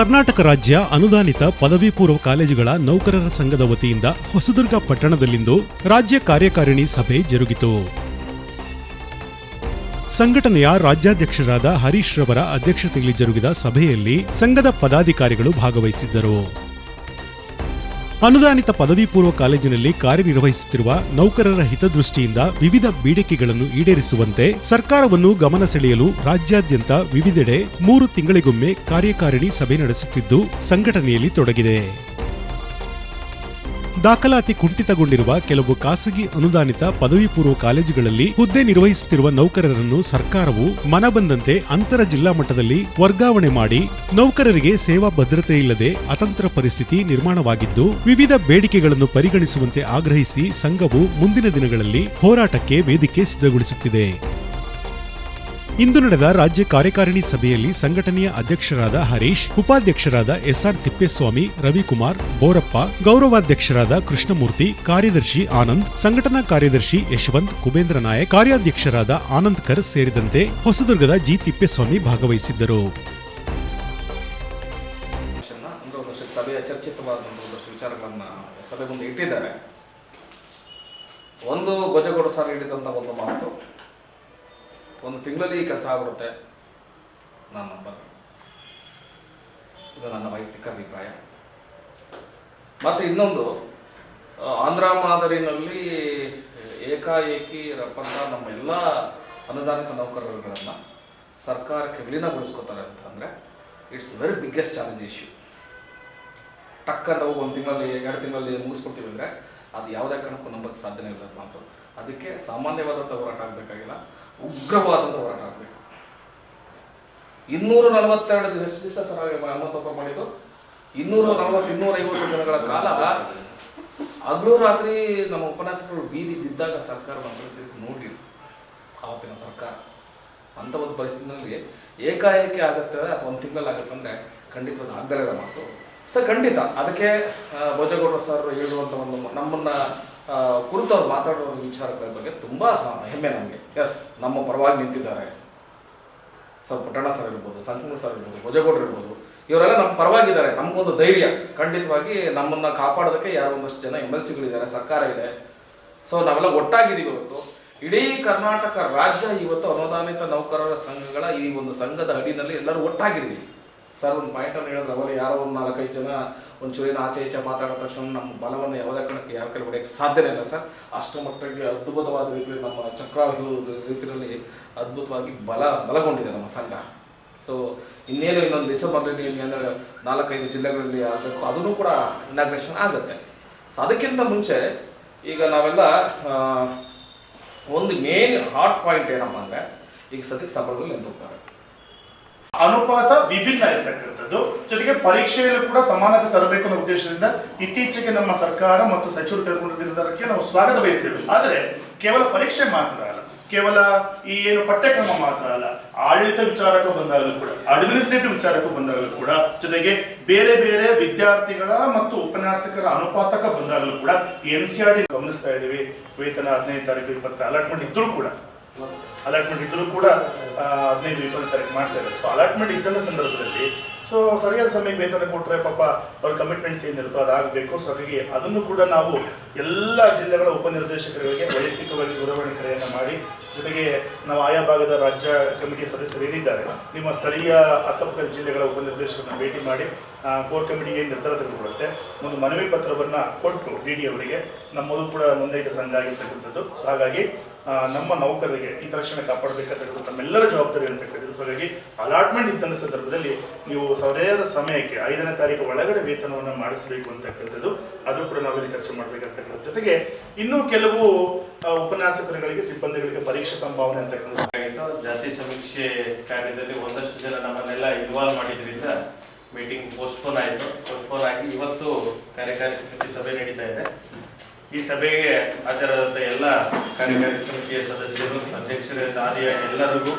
ಕರ್ನಾಟಕ ರಾಜ್ಯ ಅನುದಾನಿತ ಪದವಿ ಪೂರ್ವ ಕಾಲೇಜುಗಳ ನೌಕರರ ಸಂಘದ ವತಿಯಿಂದ ಹೊಸದುರ್ಗ ಪಟ್ಟಣದಲ್ಲಿಂದು ರಾಜ್ಯ ಕಾರ್ಯಕಾರಿಣಿ ಸಭೆ ಜರುಗಿತು. ಸಂಘಟನೆಯ ರಾಜ್ಯಾಧ್ಯಕ್ಷರಾದ ಹರೀಶ್ ರವರ ಅಧ್ಯಕ್ಷತೆಯಲ್ಲಿ ಜರುಗಿದ ಸಭೆಯಲ್ಲಿ ಸಂಘದ ಪದಾಧಿಕಾರಿಗಳು ಭಾಗವಹಿಸಿದ್ದರು. ಅನುದಾನಿತ ಪದವಿ ಪೂರ್ವ ಕಾಲೇಜಿನಲ್ಲಿ ಕಾರ್ಯನಿರ್ವಹಿಸುತ್ತಿರುವ ನೌಕರರ ಹಿತದೃಷ್ಟಿಯಿಂದ ವಿವಿಧ ಬೇಡಿಕೆಗಳನ್ನು ಈಡೇರಿಸುವಂತೆ ಸರ್ಕಾರವನ್ನು ಗಮನ ಸೆಳೆಯಲು ರಾಜ್ಯಾದ್ಯಂತ ವಿವಿಧೆಡೆ ಮೂರು ತಿಂಗಳಿಗೊಮ್ಮೆ ಕಾರ್ಯಕಾರಿಣಿ ಸಭೆ ನಡೆಸುತ್ತಿದ್ದು, ಸಂಘಟನೆಯಲ್ಲಿ ತೊಡಗಿದೆ. ದಾಖಲಾತಿ ಕುಂಠಿತಗೊಂಡಿರುವ ಕೆಲವು ಖಾಸಗಿ ಅನುದಾನಿತ ಪದವಿ ಪೂರ್ವ ಕಾಲೇಜುಗಳಲ್ಲಿ ಹುದ್ದೆ ನಿರ್ವಹಿಸುತ್ತಿರುವ ನೌಕರರನ್ನು ಸರ್ಕಾರವು ಮನಬಂದಂತೆ ಅಂತರ ಜಿಲ್ಲಾ ಮಟ್ಟದಲ್ಲಿ ವರ್ಗಾವಣೆ ಮಾಡಿ ನೌಕರರಿಗೆ ಸೇವಾ ಭದ್ರತೆ ಇಲ್ಲದೆ ಅತಂತ್ರ ಪರಿಸ್ಥಿತಿ ನಿರ್ಮಾಣವಾಗಿದ್ದು, ವಿವಿಧ ಬೇಡಿಕೆಗಳನ್ನು ಪರಿಗಣಿಸುವಂತೆ ಆಗ್ರಹಿಸಿ ಸಂಘವು ಮುಂದಿನ ದಿನಗಳಲ್ಲಿ ಹೋರಾಟಕ್ಕೆ ವೇದಿಕೆ ಸಿದ್ಧಗೊಳಿಸುತ್ತಿದೆ. ಇಂದು ನಡೆದ ರಾಜ್ಯ ಕಾರ್ಯಕಾರಿಣಿ ಸಭೆಯಲ್ಲಿ ಸಂಘಟನೆಯ ಅಧ್ಯಕ್ಷರಾದ ಹರೀಶ್, ಉಪಾಧ್ಯಕ್ಷರಾದ ಎಸ್ಆರ್ ತಿಪ್ಪೇಸ್ವಾಮಿ, ರವಿಕುಮಾರ್, ಬೋರಪ್ಪ, ಗೌರವಾಧ್ಯಕ್ಷರಾದ ಕೃಷ್ಣಮೂರ್ತಿ, ಕಾರ್ಯದರ್ಶಿ ಆನಂದ್, ಸಂಘಟನಾ ಕಾರ್ಯದರ್ಶಿ ಯಶವಂತ್, ಕುಬೇಂದ್ರ ನಾಯಕ್, ಕಾರ್ಯಾಧ್ಯಕ್ಷರಾದ ಆನಂದ್ ಕರ್ ಸೇರಿದಂತೆ ಹೊಸದುರ್ಗದ ಜಿ ತಿಪ್ಪೇಸ್ವಾಮಿ ಭಾಗವಹಿಸಿದ್ದರು. ಒಂದು ಗೊಜಗೋಡ ಸರ್ ಹೇಳಿದಂತ ಒಂದು ಮಾತು ಒಂದು ತಿಂಗಳಲ್ಲಿ ಕೆಲಸ ಆಗ್ಬಿಡುತ್ತೆ. ನಾನು ನಂಬಲ್ಲ. ಇದು ನನ್ನ ವೈಯಕ್ತಿಕ ಅಭಿಪ್ರಾಯ. ಮತ್ತು ಇನ್ನೊಂದು ಆಂಧ್ರ ಮಾದರಿನಲ್ಲಿ ಏಕಾಏಕಿ ರಪ್ಪಂತ ನಮ್ಮ ಎಲ್ಲ ಅನುದಾನಿತ ನೌಕರರುಗಳನ್ನು ಸರ್ಕಾರಕ್ಕೆ ವಿಲೀನಗೊಳಿಸ್ಕೋತಾರೆ ಅಂತಂದರೆ it's very biggest challenge issue ಟಕ್ ಅಂತ ಹೋಗಿ ಒಂದು ತಿಂಗಳಲ್ಲಿ, ಎರಡು ತಿಂಗಳಲ್ಲಿ ಮುಗಿಸ್ಕೊಡ್ತೀವಿ ಅಂದರೆ, ಅದು ಯಾವುದೇ ಕಾರಣಕ್ಕೂ ನಂಬಕ್ಕೆ ಸಾಧ್ಯನೇ ಇಲ್ಲ ಮಾತು ಅದಕ್ಕೆ ಸಾಮಾನ್ಯವಾದಂಥ ಹೋರಾಟ ಆಗಬೇಕಾಗಿಲ್ಲ. ಉಗ್ರವಾದಂಥ ಹೋರಾಟ ಆಗಬೇಕು ಇನ್ನೂರ ನಲವತ್ತೆರಡು ದಿವಸ ಹನುಮಂತಪ್ಪ ಮಾಡಿದ್ದು ಇನ್ನೂರ ನಲವತ್ತು ಇನ್ನೂರ ಐವತ್ತು ದಿನಗಳ ಕಾಲ ಹಗಲು ರಾತ್ರಿ ನಮ್ಮ ಉಪನ್ಯಾಸಕರು ಬೀದಿ ಬಿದ್ದಾಗ ಸರ್ಕಾರ ನಮ್ಮ ನೋಡಿ ಆವತ್ತಿನ ಸರ್ಕಾರ. ಅಂಥ ಒಂದು ಪರಿಸ್ಥಿತಿನಲ್ಲಿ ಏಕಾಏಕಿ ಆಗುತ್ತೆ, ಒಂದು ತಿಂಗಳಲ್ಲಿ ಅಂದ್ರೆ ಅಂದರೆ ಖಂಡಿತವಾದ ಮಾತು. ಸರ್, ಖಂಡಿತ. ಅದಕ್ಕೆ ಭೋಜೇಗೌಡ ಸರ್ ಹೇಳುವಂಥ ಒಂದು ನಮ್ಮನ್ನು ಕುರಿತು ಅವ್ರು ಮಾತಾಡುವ ವಿಚಾರಗಳ ಬಗ್ಗೆ ತುಂಬ ಹೆಮ್ಮೆ ನಮಗೆ. ಎಸ್ ನಮ್ಮ ಪರವಾಗಿ ನಿಂತಿದ್ದಾರೆ. ಸರ್, ಪುಟ್ಟಣ್ಣ ಸರ್ ಇರ್ಬೋದು ಸಂಕೂರ್ ಸರ್ ಇರ್ಬೋದು ಭೋಜೇಗೌಡರು ಇರ್ಬೋದು, ಇವರೆಲ್ಲ ನಮ್ಮ ಪರವಾಗಿದ್ದಾರೆ. ನಮಗೊಂದು ಧೈರ್ಯ. ಖಂಡಿತವಾಗಿ ನಮ್ಮನ್ನು ಕಾಪಾಡೋದಕ್ಕೆ ಯಾರೋ ಒಂದಷ್ಟು ಜನ ಎಂ ಎಲ್ ಸಿಗಳಿದ್ದಾರೆ ಸರ್ಕಾರ ಇದೆ. ಸೊ ನಾವೆಲ್ಲ ಒಟ್ಟಾಗಿದ್ದೀವಿ ಇವತ್ತು. ಇಡೀ ಕರ್ನಾಟಕ ರಾಜ್ಯ ಇವತ್ತು ಅನುದಾನಿತ ನೌಕರರ ಸಂಘಗಳ ಈ ಒಂದು ಸಂಘದ ಅಡಿನಲ್ಲಿ ಎಲ್ಲರೂ ಒಟ್ಟಾಗಿದ್ದೀವಿ. ಸರ್, ಒಂದು ಪಾಯಿಂಟನ್ನು ಹೇಳಿದ್ರೆ ಅವರು ಯಾರೋ ಒಂದು ನಾಲ್ಕೈದು ಜನ ಒಂದು ಚೂರಿನ ಆಚೆ ಈಚೆ ಮಾತಾಡಿದ ತಕ್ಷಣ ನಮ್ಮ ಬಲವನ್ನು ಯಾವುದೇ ಕಾರಣಕ್ಕೆ ಯಾರ ಕೈಲಿ ಹೊಡೆಯಕ್ಕೆ ಸಾಧ್ಯನೇ ಇಲ್ಲ ಸರ್. ಅಷ್ಟು ಮಟ್ಟಿಗೆ ಅದ್ಭುತವಾದ ರೀತಿಯಲ್ಲಿ ನಮ್ಮ ಚಕ್ರ ರೀತಿಯಲ್ಲಿ ಅದ್ಭುತವಾಗಿ ಬಲ, ಬಲಗೊಂಡಿದೆ ನಮ್ಮ ಸಂಘ. ಸೊ ಇನ್ನೇನು ಇನ್ನೊಂದು ಡಿಸೆಂಬರ್ನಲ್ಲಿ ಇನ್ನೇನು ನಾಲ್ಕೈದು ಜಿಲ್ಲೆಗಳಲ್ಲಿ ಆಗಬೇಕು ಅದನ್ನು ಕೂಡ ಇನಾಗ್ರೇಷನ್ ಆಗುತ್ತೆ. ಸೊ ಅದಕ್ಕಿಂತ ಮುಂಚೆ ಈಗ ನಾವೆಲ್ಲ ಒಂದು ಮೇನ್ ಹಾಟ್ ಪಾಯಿಂಟ್ ಏನಪ್ಪ ಅಂದರೆ ಈಗ ಸದ್ಯಕ್ಕೆ ಸಭೆಗಳಲ್ಲಿ ನಿಂತುತ್ತಾರೆ ಅನುಪಾತ ವಿಭಿನ್ನ ಇರತಕ್ಕಂಥದ್ದು. ಜೊತೆಗೆ ಪರೀಕ್ಷೆಯಲ್ಲೂ ಕೂಡ ಸಮಾನತೆ ತರಬೇಕು ಅನ್ನೋ ಉದ್ದೇಶದಿಂದ ಇತ್ತೀಚೆಗೆ ನಮ್ಮ ಸರ್ಕಾರ ಮತ್ತು ಸಚಿವರು ತೆಗೆದುಕೊಂಡ ನಿರ್ಧಾರಕ್ಕೆ ನಾವು ಸ್ವಾಗತ ಬಯಸ್ತೇವೆ ಆದರೆ ಕೇವಲ ಪರೀಕ್ಷೆ ಮಾತ್ರ ಅಲ್ಲ, ಕೇವಲ ಈ ಏನು ಪಠ್ಯಕ್ರಮ ಮಾತ್ರ ಅಲ್ಲ, ಆಡಳಿತ ವಿಚಾರಕ್ಕೂ ಬಂದಾಗಲೂ ಕೂಡ ಅಡ್ಮಿನಿಸ್ಟ್ರೇಟಿವ್ ವಿಚಾರಕ್ಕೂ ಬಂದಾಗಲೂ ಕೂಡ, ಜೊತೆಗೆ ಬೇರೆ ಬೇರೆ ವಿದ್ಯಾರ್ಥಿಗಳ ಮತ್ತು ಉಪನ್ಯಾಸಕರ ಅನುಪಾತಕ ಬಂದಾಗಲೂ ಕೂಡ ಎನ್ ಸಿ ಆರ್ ಡಿ ಗಮನಿಸ್ತಾ ಇದ್ದೀವಿ. ವೇತನ ಹದಿನೈದು ತಾರೀಕು ಇಪ್ಪತ್ತ ಅಲಾಟ್ಮೆಂಟ್ ಇದ್ರೂ ಕೂಡ. ಅಲಾಟ್ಮೆಂಟ್ ಇದ್ದರೂ ಕೂಡ ಹದಿನೈದು ಇಪ್ಪತ್ತು ತಾರೀಕು ಮಾಡ್ತಾ ಇದ್ದಾರೆ. ಸೊ ಅಲಾಟ್ಮೆಂಟ್ ಇದ್ದ ಸಂದರ್ಭದಲ್ಲಿ ಸೊ ಸರಿಯಾದ ಸಮಯಕ್ಕೆ ವೇತನ ಕೊಟ್ಟರೆ ಪಾಪ ಅವ್ರ ಕಮಿಟ್ಮೆಂಟ್ಸ್ ಏನಿರುತ್ತೋ ಅದಾಗಬೇಕು. ಸೊ ಹಾಗಾಗಿ ಅದನ್ನು ಕೂಡ ನಾವು ಎಲ್ಲ ಜಿಲ್ಲೆಗಳ ಉಪನಿರ್ದೇಶಕರಿಗೆ ವೈಯಕ್ತಿಕವಾಗಿ ದೂರವಾಣಿ ಕರೆಯನ್ನು ಮಾಡಿ, ಜೊತೆಗೆ ನಾವು ಆಯಾ ಭಾಗದ ರಾಜ್ಯ ಕಮಿಟಿ ಸದಸ್ಯರು ಏನಿದ್ದಾರೆ, ನಿಮ್ಮ ಸ್ಥಳೀಯ ಅಕ್ಕಪಕ್ಕದ ಜಿಲ್ಲೆಗಳ ಉಪನಿರ್ದೇಶಕರನ್ನ ಭೇಟಿ ಮಾಡಿ ಕೋರ್ ಕಮಿಟಿಗೆ ನಿರ್ಧಾರ ತೆಗೆದುಕೊಳ್ಳುತ್ತೆ. ಒಂದು ಮನವಿ ಪತ್ರವನ್ನು ಕೊಟ್ಟು ಡಿ ಡಿ ಅವರಿಗೆ, ನಮ್ಮದು ಕೂಡ ನೋಂದಾಯಿತ ಸಂಘ ಆಗಿರ್ತಕ್ಕಂಥದ್ದು. ಹಾಗಾಗಿ ನಮ್ಮ ನೌಕರರಿಗೆ ಈ ತಕ್ಷಣ ಕಾಪಾಡಬೇಕಾಗಿರೋದು ತಮ್ಮೆಲ್ಲರ ಜವಾಬ್ದಾರಿ ಅಂತಕ್ಕಂಥದ್ದು ಸೊ ಹಾಗಾಗಿ ಅಲಾಟ್ಮೆಂಟ್ ಇದ್ದಂಥ ಸಂದರ್ಭದಲ್ಲಿ ನೀವು ಸರಿಯಾದ ಸಮಯಕ್ಕೆ ಐದನೇ ತಾರೀಕು ಒಳಗಡೆ ವೇತನವನ್ನು ಮಾಡಿಸಬೇಕು ಅಂತಕ್ಕಂಥದ್ದು ಅದು ಕೂಡ ನಾವಿಲ್ಲಿ ಚರ್ಚೆ ಮಾಡಬೇಕಂತಕ್ಕಂಥ ಜೊತೆಗೆ ಇನ್ನೂ ಕೆಲವು ಉಪನ್ಯಾಸಕರುಗಳಿಗೆ, ಸಿಬ್ಬಂದಿಗಳಿಗೆ ಪರೀಕ್ಷೆ ಸಂಭಾವನೆ ಆಗಿತ್ತು ಜಾತಿ ಸಮೀಕ್ಷೆ ಕಾರ್ಯದಲ್ಲಿ ಒಂದಷ್ಟು ಜನ ನಮ್ಮನ್ನೆಲ್ಲ ಇನ್ವಾಲ್ವ್ ಮಾಡಿದ್ರಿಂದ ಮೀಟಿಂಗ್ ಪೋಸ್ಟ್ಪೋನ್ ಆಯಿತು. ಪೋಸ್ಟ್ಪೋನ್ ಆಗಿ ಇವತ್ತು ಕಾರ್ಯಕಾರಿ ಸಮಿತಿ ಸಭೆ ನಡೀತಾ ಇದೆ. ಈ ಸಭೆಗೆ ಹಾಜರಾದಂಥ ಎಲ್ಲ ಕಾರ್ಯಕಾರಿ ಸಮಿತಿಯ ಸದಸ್ಯರು, ಅಧ್ಯಕ್ಷರು ಆದಿಯ ಎಲ್ಲರಿಗೂ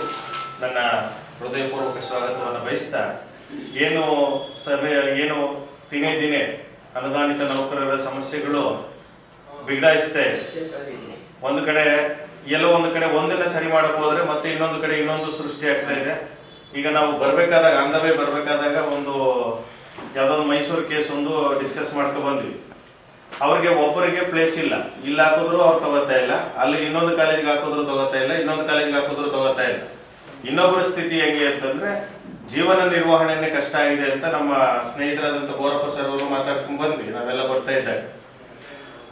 ನನ್ನ ಹೃದಯಪೂರ್ವಕ ಸ್ವಾಗತವನ್ನು ಬಯಸ್ತಾ, ಏನು ಸಭೆ, ಏನು ದಿನೇ ದಿನೇ ಅನುದಾನಿತ ನೌಕರರ ಸಮಸ್ಯೆಗಳು ಬಿಗಡಾಯಿಸ್ತಾ ಇದೆ ಒಂದು ಕಡೆ ಎಲ್ಲೋ ಒಂದು ಕಡೆ ಒಂದನ್ನ ಸರಿ ಮಾಡಕ್ ಹೋದ್ರೆ ಮತ್ತೆ ಇನ್ನೊಂದು ಕಡೆ ಇನ್ನೊಂದು ಸೃಷ್ಟಿ ಆಗ್ತಾ ಇದೆ. ಈಗ ನಾವು ಬರಬೇಕಾದಾಗ ಅಂದವೇ ಬರಬೇಕಾದಾಗ ಒಂದು ಯಾವುದೋ ಮೈಸೂರು ಕೇಸ್ ಒಂದು ಡಿಸ್ಕಸ್ ಮಾಡ್ಕೊ ಬಂದ್ವಿ. ಅವ್ರಿಗೆ ಒಬ್ಬರಿಗೆ ಪ್ಲೇಸ್ ಇಲ್ಲ. ಇಲ್ಲಿ ಹಾಕಿದ್ರು ಅವ್ರು ತಗೋತಾ ಇಲ್ಲ. ಅಲ್ಲಿ ಇನ್ನೊಂದು ಕಾಲೇಜ್ಗೆ ಹಾಕಿದ್ರು ತಗೋತಾ ಇಲ್ಲ, ಇನ್ನೊಂದು ಕಾಲೇಜ್ಗೆ ಹಾಕಿದ್ರು ತಗೋತಾ ಇಲ್ಲ. ಇನ್ನೊಬ್ಬರ ಸ್ಥಿತಿ ಹೆಂಗೆ ಅಂತಂದ್ರೆ ಜೀವನ ನಿರ್ವಹಣೆನೇ ಕಷ್ಟ ಆಗಿದೆ ಅಂತ ನಮ್ಮ ಸ್ನೇಹಿತರಾದಂತ ಗೋರಪ್ಪ ಸರ್ ಅವರು ಮಾತಾಡ್ಕೊಂಡು ಬಂದ್ವಿ. ನಾವೆಲ್ಲ ಬರ್ತಾ ಇದ್ದಾಗ.